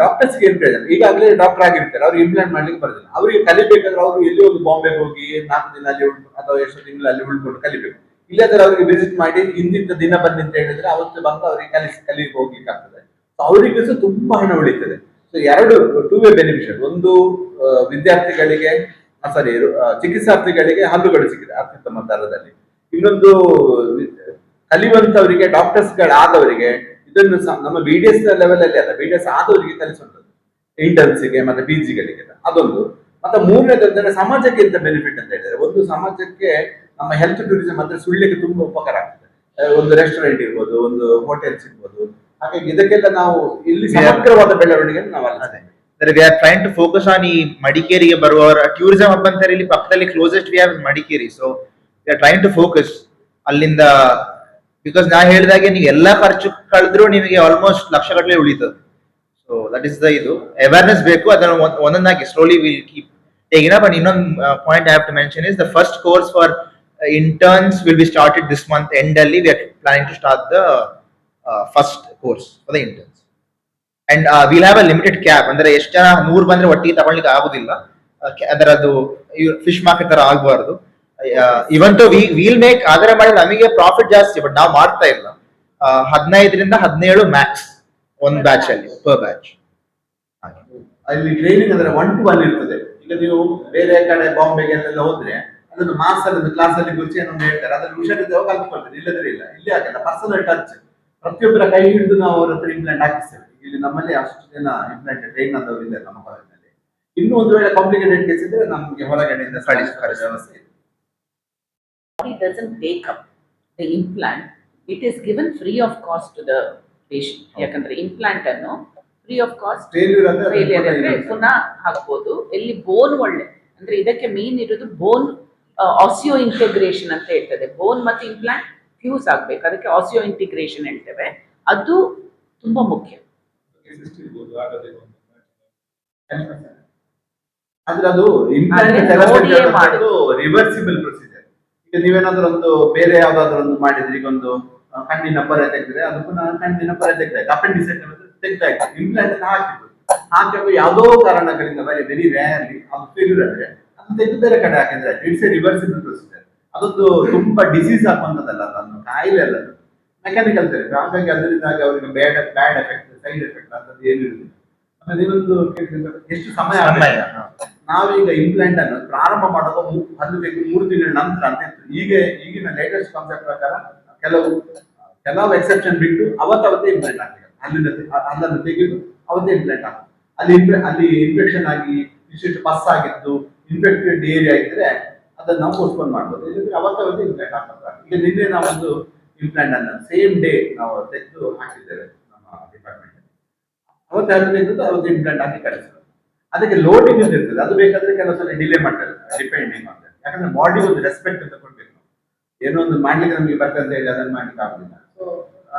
ಡಾಕ್ಟರ್ಸ್ ಏನ್ ಪ್ರಯೋಜನ ಈಗಾಗಲೇ ಡಾಕ್ಟರ್ ಆಗಿರ್ತಾರೆ, ಅವ್ರು ಇಂಪ್ಲಾಂಟ್ ಮಾಡ್ಲಿಕ್ಕೆ ಬರೋದಿಲ್ಲ. ಅವ್ರಿಗೆ ಕಲಿಬೇಕಾದ್ರೆ ಅವರು ಎಲ್ಲಿ ಒಂದು ಬಾಂಬೆಗೆ ಹೋಗಿ ನಾಲ್ಕು ದಿನ ಅಲ್ಲಿ ಅಥವಾ ಎಷ್ಟು ತಿಂಗಳು ಅಲ್ಲಿ ಉಳ್ಕೊಂಡು ಕಲಿಬೇಕು. ಇಲ್ಲಾದ್ರೆ ಅವರಿಗೆ ವಿಸಿಟ್ ಮಾಡಿ ಹಿಂದಿನ ದಿನ ಬನ್ನಿ ಅಂತ ಹೇಳಿದ್ರೆ ಅವತ್ತು ಬಂದು ಅವರಿಗೆ ಕಲಿಸಿ ಕಲಿಗೆ ಹೋಗ್ಲಿಕ್ಕೆ ಆಗ್ತದೆ. ಸೊ ಅವರಿಗೆ ಸಹ ತುಂಬಾ ಹಣ ಉಳಿತದೆ. ಸೊ ಎರಡು ಟು ವೇ ಬೆನಿಫಿಷಿಯಲ್ ಒಂದು ವಿದ್ಯಾರ್ಥಿಗಳಿಗೆ ಸಾರಿ ಚಿಕಿತ್ಸಾರ್ಥಿಗಳಿಗೆ ಹಲ್ಲುಗಳು ಸಿಕ್ಕಿದೆ ಅತ್ಯುತ್ತಮ ದರದಲ್ಲಿ. ಇನ್ನೊಂದು ಕಲಿಯುವಂತವರಿಗೆ ಡಾಕ್ಟರ್ಸ್ ಆದವರಿಗೆ ಇದನ್ನು ನಮ್ಮ ಬಿ ಡಿ ಎಸ್ ಲೆವೆಲ್ ಅಲ್ಲಿ ಅಲ್ಲ ಬಿ ಡಿ ಎಸ್ ಆದವರಿಗೆ ಕಲಿಸುವಂತದ್ದು ಇಂಟರ್ನ್ಸ್ಗೆ ಮತ್ತೆ ಪಿ ಜಿಗಳಿಗೆ ಅದೊಂದು. ಮತ್ತೆ ಮೂರನೇದು ಅಂದ್ರೆ ಸಮಾಜಕ್ಕೆ ಎಂತ ಬೆನಿಫಿಟ್ ಅಂತ ಹೇಳಿದ್ರೆ ಒಂದು ಸಮಾಜಕ್ಕೆ ನಮ್ಮ ಹೆಲ್ತ್ ಟೂರಿಸಂ ಅಂದ್ರೆ ಸುಳ್ಳಿಗೆ ತುಂಬಾ ಉಪಕಾರ ಆಗ್ತದೆ. ಒಂದು ರೆಸ್ಟೋರೆಂಟ್ ಇರ್ಬೋದು ಒಂದು ಹೋಟೆಲ್ಸ್ ಇರ್ಬೋದು ಹಾಗಾಗಿ ಇದಕ್ಕೆಲ್ಲ ನಾವು ಇಲ್ಲಿ ಸಮಗ್ರವಾದ ಬೆಳವಣಿಗೆ ನಾವು ಅಲ್ಲಿ we are trying to focus on ಈ ಮಡಿಕೇರಿಗೆ ಬರುವವರ ಟೂರಿಸಂ ಹಬ್ ಅಂತ ಇಲ್ಲಿ ಪಕ್ಕದಲ್ಲಿ closest we have Madikeri so we are trying to focus ಅಲ್ಲಿಂದ ಬಿಕಾಸ್ ನಾ ಹೇಳಿದಾಗೆ ನೀವು ಎಲ್ಲಾ ಖರ್ಚು ಕಳೆದ್ರು ನಿಮಗೆ ಆಲ್ಮೋಸ್ಟ್ ಲಕ್ಷ ಗಟ್ಟಲೆ ಉಳಿತದೆ. ಸೊ ದಟ್ ಇಸ್ ದ ಇದು. ಅವೇರ್ನೆಸ್ ಬೇಕು, ಅದನ್ನು ಒಂದ್- ಒಂದೊಂದಾಗಿ slowly will keep taking but ಇನ್ನೊಂದು point I have to mention is the first course for interns will be started this month end ಅಲ್ಲಿ. We are planning to start the first course for the interns and will have a limited cap ಅಂದ್ರೆ ಎಷ್ಟು ಜನ ನೂರು ಬಂದ್ರೆ ಒಟ್ಟಿಗೆ ತಗೊಳ್ಳಿಕ್ಕೆ ಆಗುದಿಲ್ಲ. ಅದರದ್ದು ca- ಅಂದ್ರೆ ಅದು ಫಿಶ್ ಮಾರ್ಕೆಟ್ ತರ ಆಗಬಾರ್ದು. ಇವಂತೂ ಟು ವಿಲ್ ಮೇಕ್ ಆದರೆ ಮಾಡಿ ನಮಗೆ ಪ್ರಾಫಿಟ್ ಜಾಸ್ತಿ ಬಟ್ ನಾವು ಮಾಡ್ತಾ ಇಲ್ಲ. ಹದಿನೈದರಿಂದ ಹದಿನೇಳು ಮ್ಯಾಕ್ಸ್ ಒಂದ್ ಬ್ಯಾಚ್ ಅಲ್ಲಿ ಪರ್ ಬ್ಯಾಚ್ ಅಲ್ಲಿ ಟ್ರೈನಿಂಗ್ ಅಂದ್ರೆ ಒನ್ ಟು ಒನ್ ಇರ್ತದೆ. ಈಗ ನೀವು ಬೇರೆ ಕಡೆ ಬಾಂಬೆಗೆ ಎಲ್ಲ ಹೋದ್ರೆ ಅದನ್ನು ಮಾಸ್ ಅಲ್ಲಿ ಕ್ಲಾಸ್ ಅಲ್ಲಿ ಗುರುಚಿ ಏನೊಂದು ಹೇಳ್ತಾರೆ ಅದ್ರಲ್ಲಿ ಹೋಗಿ ಕಲ್ತ್ಕೊಳ್ತೇನೆ ಇಲ್ಲದ್ರೆ ಇಲ್ಲ. ಇಲ್ಲಿ ಆಗಲ್ಲ ಪರ್ಸನಲ್ ಟಚ್ ಪ್ರತಿಯೊಬ್ಬರ ಕೈ ಹಿಡಿದು ನಾವು ಅವ್ರ ಹತ್ರ ಇಂಪ್ಲಾಂಟ್ ಹಾಕಿಸ್ತೇವೆ. ಇಲ್ಲಿ ನಮ್ಮಲ್ಲಿ ಅಷ್ಟು ಜನ ಇಂಪ್ಲಾಂಟ್ ಟ್ರೈನ್ ಆದವರು ಇಲ್ಲ ನಮ್ಮ ಕಾಲೇಜಿನಲ್ಲಿ ಇನ್ನೂ ಒಂದು ವೇಳೆ ಕಾಂಪ್ಲಿಕೇಟೆಡ್ ಕೇಸ್ ಇದ್ರೆ ನಮ್ಗೆ ಹೊರಗಡೆಯಿಂದ ಸ್ಥಳೀಯ ಕಳಿಸುವ ಕಳಿಸಿ. ವ್ಯವಸ್ಥೆ ಇದೆ. Body doesn't take up the implant, it is given free of cost to the patient. ಯಾಕಂದ್ರೆ ಇಂಪ್ಲಾಂಟ್ ಅನ್ನು ಫ್ರೀ ಆಫ್ ಕಾಸ್ಟ್ Failure ಅಂದ್ರೆ ಅದು ಫೇಲಿಯರ್ ಅಂದ್ರೆ. ಪುನಃ ಹಾಕ್ಬೋದು. ಎಲ್ಲಿ ಬೋನ್ ಒಳ್ಳೆ ಅಂದ್ರೆ ಇದಕ್ಕೆ ಮೇನ್ ಇರೋದು ಬೋನ್ ಆಸಿಯೋ ಇಂಟಿಗ್ರೇಷನ್ ಅಂತ ಹೇಳ್ತದೆ. ಬೋನ್ ಮತ್ತೆ ಇಂಪ್ಲಾಂಟ್ ಫ್ಯೂಸ್ ಆಗ್ಬೇಕು. ಅದಕ್ಕೆ ಆಸಿಯೋ ಇಂಟಿಗ್ರೇಷನ್ ಹೇಳ್ತೇವೆ. ಅದು ತುಂಬಾ ಮುಖ್ಯ. ಆದ್ರೆ ಅದು ಇಂಪ್ಲಾಂಟ್ ಆದ್ರೆ ನೋಡಿಯೇ ಮಾಡುದು. ರಿವರ್ಸಿಬಲ್ ಪ್ರೊಸೀಜರ್ ಈಗ ನೀವೇನಾದ್ರೂ ಒಂದು ಬೇರೆ ಯಾವ್ದಾದ್ರು ಒಂದು ಮಾಡಿದ್ರೆ ಈಗ ಒಂದು ಕಣ್ಣಿನ ಪೊರೆ ತೆಗೆದ್ರೆ ಅದು ಪುನಃ ಕಣ್ಣಿನ ಪೊರೆ ತೆಗ್ದಾಯ್ತು. ಅಪೆಂಡಿಸೈಟ್ ತೆಗ್ದಾಯ್ತು. ಅನ್ನು ಹಾಕಿದ್ರು. ಹಾಕಿದ್ದು ಯಾವುದೋ ಕಾರಣಗಳಿಂದ ಬರೀ ವೆರಿ ರೇರ್ಲಿ ಅದು ತೆಗೆದ್ರೆ ಅದು ತೆಗೆದು ಬೇರೆ ಕಡೆ ಹಾಕಿದ್ರೆ ಇಟ್ಸ್ ರಿವರ್ಸ್ ರಿವರ್ಸಿಬಲ್ ಪ್ರೊಸೀಜರ್ ಅದೊಂದು ತುಂಬಾ ಡಿಸೀಸ್ ಆಗುವಂತದಲ್ಲ ಅದನ್ನು ಕಾಯಿಲೆ ಅಲ್ಲ ಮೆಕ್ಯಾನಿಕಲ್ ಥೆರಪಿ ಹಾಗಾಗಿ ಅದರಿಂದಾಗಿ ಅವರಿಗೆ bad bad effect side effect ಅಂತದ್ದು ಏನು ಇರುವುದಿಲ್ಲ. ಆಮೇಲೆ ನೀವೊಂದು ಎಷ್ಟು ಸಮಯ ಆಗ್ತಾ ಆಗುತ್ತೆ? ನಾವೀಗ ಇಂಪ್ಲಾಂಟ್ ಅನ್ನು ಪ್ರಾರಂಭ ಮಾಡೋದು ಮೂ- ಬೇಕು ಮೂರು ತಿಂಗಳ ನಂತರ ಅಂತ ಇತ್ತು. ಈಗ ಈಗಿನ ಲೇಟೆಸ್ಟ್ ಕಾನ್ಸೆಪ್ಟ್ ಪ್ರಕಾರ ಕೆಲವು ಕೆಲವು ಎಕ್ಸೆಪ್ಷನ್ ಬಿಟ್ಟು ಅವತ್ತವತ್ತೇ ಇಂಪ್ಲಾಂಟ್ ಆಗ್ತದೆ. ಅಲ್ಲಿಂದ ಅಲ್ಲನ್ನು ತೆಗೆದು ಅವತ್ತೇ ಇಂಪ್ಲಾಂಟ್ ಆಗ್ತದೆ. ಅಲ್ಲಿ ಅಲ್ಲಿ ಇನ್ಫೆಕ್ಷನ್ ಆಗಿ ಇಷ್ಟು ಪಸ್ ಆಗಿದ್ದು ಇನ್ಫೆಕ್ಟೆಡ್ ಏರಿಯಾ ಇದ್ರೆ ಅದನ್ನ ನಾವು ಪೋಸ್ಟ್ಪೋನ್ ಮಾಡ್ಬೋದು. ಇಲ್ಲದ್ರೆ ಅವತ್ತವತ್ತೇ ಇಂಪ್ಲಾಂಟ್ ಆಗ್ತದೆ. ಈಗ ನಿನ್ನೆ ನಾವೊಂದು ಇಂಪ್ಲಾಂಟ್ ಅನ್ನು ಸೇಮ್ ಡೇ ನಾವು ತೆಗೆದು ಹಾಕಿದ್ದೇವೆ ನಮ್ಮ ಡಿಪಾರ್ಟ್ಮೆಂಟ್ ಅವತ್ತು ಅದನ್ನು ಅವತ್ತು ಇಂಪ್ಲಾಂಟ್ ಹಾಕಿ ಕಳಿಸೋದು ಅದಕ್ಕೆ ಲೋಡಿಂಗ್ ಇರ್ತದೆ. ಅದು ಬೇಕಾದ್ರೆ ಕೆಲವು ಸಲ ಡಿಲೇ ಮಾಡ್ತಾರೆ ಡಿಪೆಂಡಿಂಗ್ ಆಗ್ತದೆ ಯಾಕಂದ್ರೆ ಬಾಡಿ ಒಂದು ರೆಸ್ಪೆಕ್ಟ್ ಅಂತ ಕೊಡ್ಬೇಕು ನಾವು. ಏನೋ ಒಂದು ಮಾಡ್ಲಿಕ್ಕೆ ನಮಗೆ ಬರ್ತದೆ ಅಂತ ಹೇಳಿ ಅದನ್ನ ಮಾಡ್ಲಿಕ್ಕೆ ಆಗುದಿಲ್ಲ. ಸೊ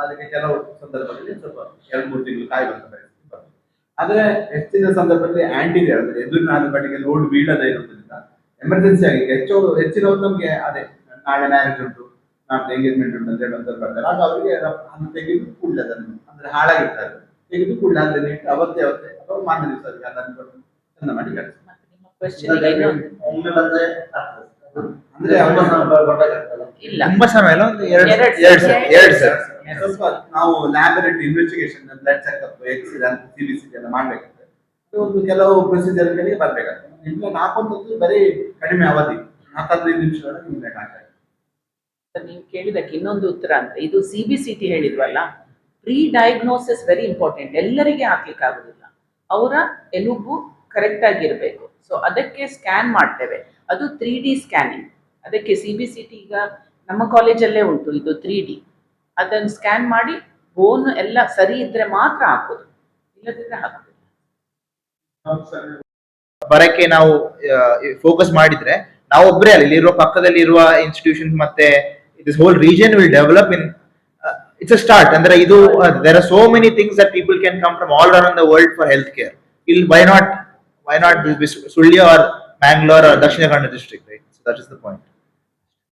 ಅದಕ್ಕೆ ಕೆಲವು ಸಂದರ್ಭದಲ್ಲಿ ಸ್ವಲ್ಪ ಎರಡು, ಮೂರು ತಿಂಗಳು ಕಾಯುವಂತ ಪರಿಸ್ಥಿತಿ ಬರ್ತದೆ ಆದ್ರೆ ಹೆಚ್ಚಿನ ಸಂದರ್ಭದಲ್ಲಿ ಆಂಟಿರಿಯರ್ ಅಂದ್ರೆ ಎದುರಿನ ಕಡೆಗೆ ಲೋಡ್ ಬೀಳದೇ ಇರೋದ್ರಿಂದ ಎಮರ್ಜೆನ್ಸಿ ಆಗಿ ಹೆಚ್ಚು ಹೆಚ್ಚಿನವ್ರು ನಮಗೆ ಅದೇ, ನಾಳೆ ಮ್ಯಾರೇಜ್ ಉಂಟು ನಾಳೆ ಎಂಗೇಜ್ಮೆಂಟ್ ಉಂಟು ಅಂತ ಹೇಳುವಂತ ಬರ್ತಾರೆ. ಆಗ ಅವರಿಗೆ ಅದು ತೆಗೆದು ಕೂಡಲೇ ಅದನ್ನು ಅಂದ್ರೆ ಹಾಳಾಗಿರ್ತಾರೆ ತೆಗೆದು ಕೂಡಲೇ ಅದನ್ನ ಇಟ್ಟು ಅವತ್ತೇ ಅವತ್ತೇ ಅಥವಾ ಮಾರನೇ ದಿವಸ ಅದಕ್ಕೆ ಅದನ್ನು ಕೊಟ್ಟು ಚಂದ ಮಾಡಿ ಒಮ್ಮೆ ಬಂದ್ರೆ ಅಂದ್ರೆ. ಇಲ್ಲ. ತುಂಬಾ ಸಮಯ ಅಲ್ಲ ಒಂದು ಎರಡು ಎರಡ್ ಸಲ ಸ್ವಲ್ಪ ನಾವು laboratory investigation blood checkup X C B C ಎಲ್ಲ ಮಾಡ್ಬೇಕಾಗ್ತದೆ ಒಂದು ಕೆಲವು ಪ್ರೊಸೀಜರ್ಗಳಿಗೆ ಬರ್ಬೇಕಾಗ್ತದೆ. ನಿಮ್ಗೆ ಹಾಕುವಂಥದ್ದು ಬರೀ ಕಡಿಮೆ ಅವಧಿ ಹತ್ತೈದು ನಿಮಿಷದೊಳಗೆ ನಿಮ್ಗೆ ಆಗ್ತದೆ. ನೀವು ಕೇಳಿದಕ್ಕೆ ಇನ್ನೊಂದು ಉತ್ತರ ಅಂದ್ರೆ ಇದು ಸಿ ಬಿ ಸಿ ಟಿ ಹೇಳಿದ್ವಲ್ಲ? ಪ್ರೀ ಡಯಾಗ್ನೋಸಿಸ್ ವೆರಿ ಇಂಪಾರ್ಟೆಂಟ್ ಎಲ್ಲರಿಗೆ ಹಾಕ್ಲಿಕ್ಕಾಗೋದಿಲ್ಲ ಅವರ ಎಲುಬು ಕರೆಕ್ಟ್ ಆಗಿರಬೇಕು. ಸೊ ಅದಕ್ಕೆ ಸ್ಕ್ಯಾನ್ ಮಾಡ್ತೇವೆ. ಅದು ತ್ರೀ ಡಿ ಸ್ಕ್ಯಾನಿಂಗ್ ಅದಕ್ಕೆ ಸಿ ಬಿ ಸಿ ಟಿ ಈಗ ನಮ್ಮ ಕಾಲೇಜಲ್ಲೇ ಉಂಟು, ಇದು ತ್ರೀ ಡಿ ಅದನ್ನು ಸ್ಕ್ಯಾನ್ ಮಾಡಿ ಬೋನ್ ಎಲ್ಲ ಸರಿ ಇದ್ರೆ ಮಾತ್ರ ಹಾಕೋದು. ಇಲ್ಲದಿದ್ರೆ ಹಾಕೋದಿಲ್ಲ. ಬರಕ್ಕೆ ನಾವು ಫೋಕಸ್ ಮಾಡಿದ್ರೆ ನಾವು ಒಬ್ಬರೇ ಅಲ್ಲಿ ಇಲ್ಲಿರುವ ಪಕ್ಕದಲ್ಲಿ ಇರುವ ಇನ್ಸ್ಟಿಟ್ಯೂಷನ್ಸ್ ಮತ್ತೆ this whole region will develop in it's a start ಅಂದ್ರೆ ಇದು there are so many things that people can come from all around the world for health care ಇಲ್ಲಿ why not why not Sullia or Bangalore Dakshina Kannada district right that is the point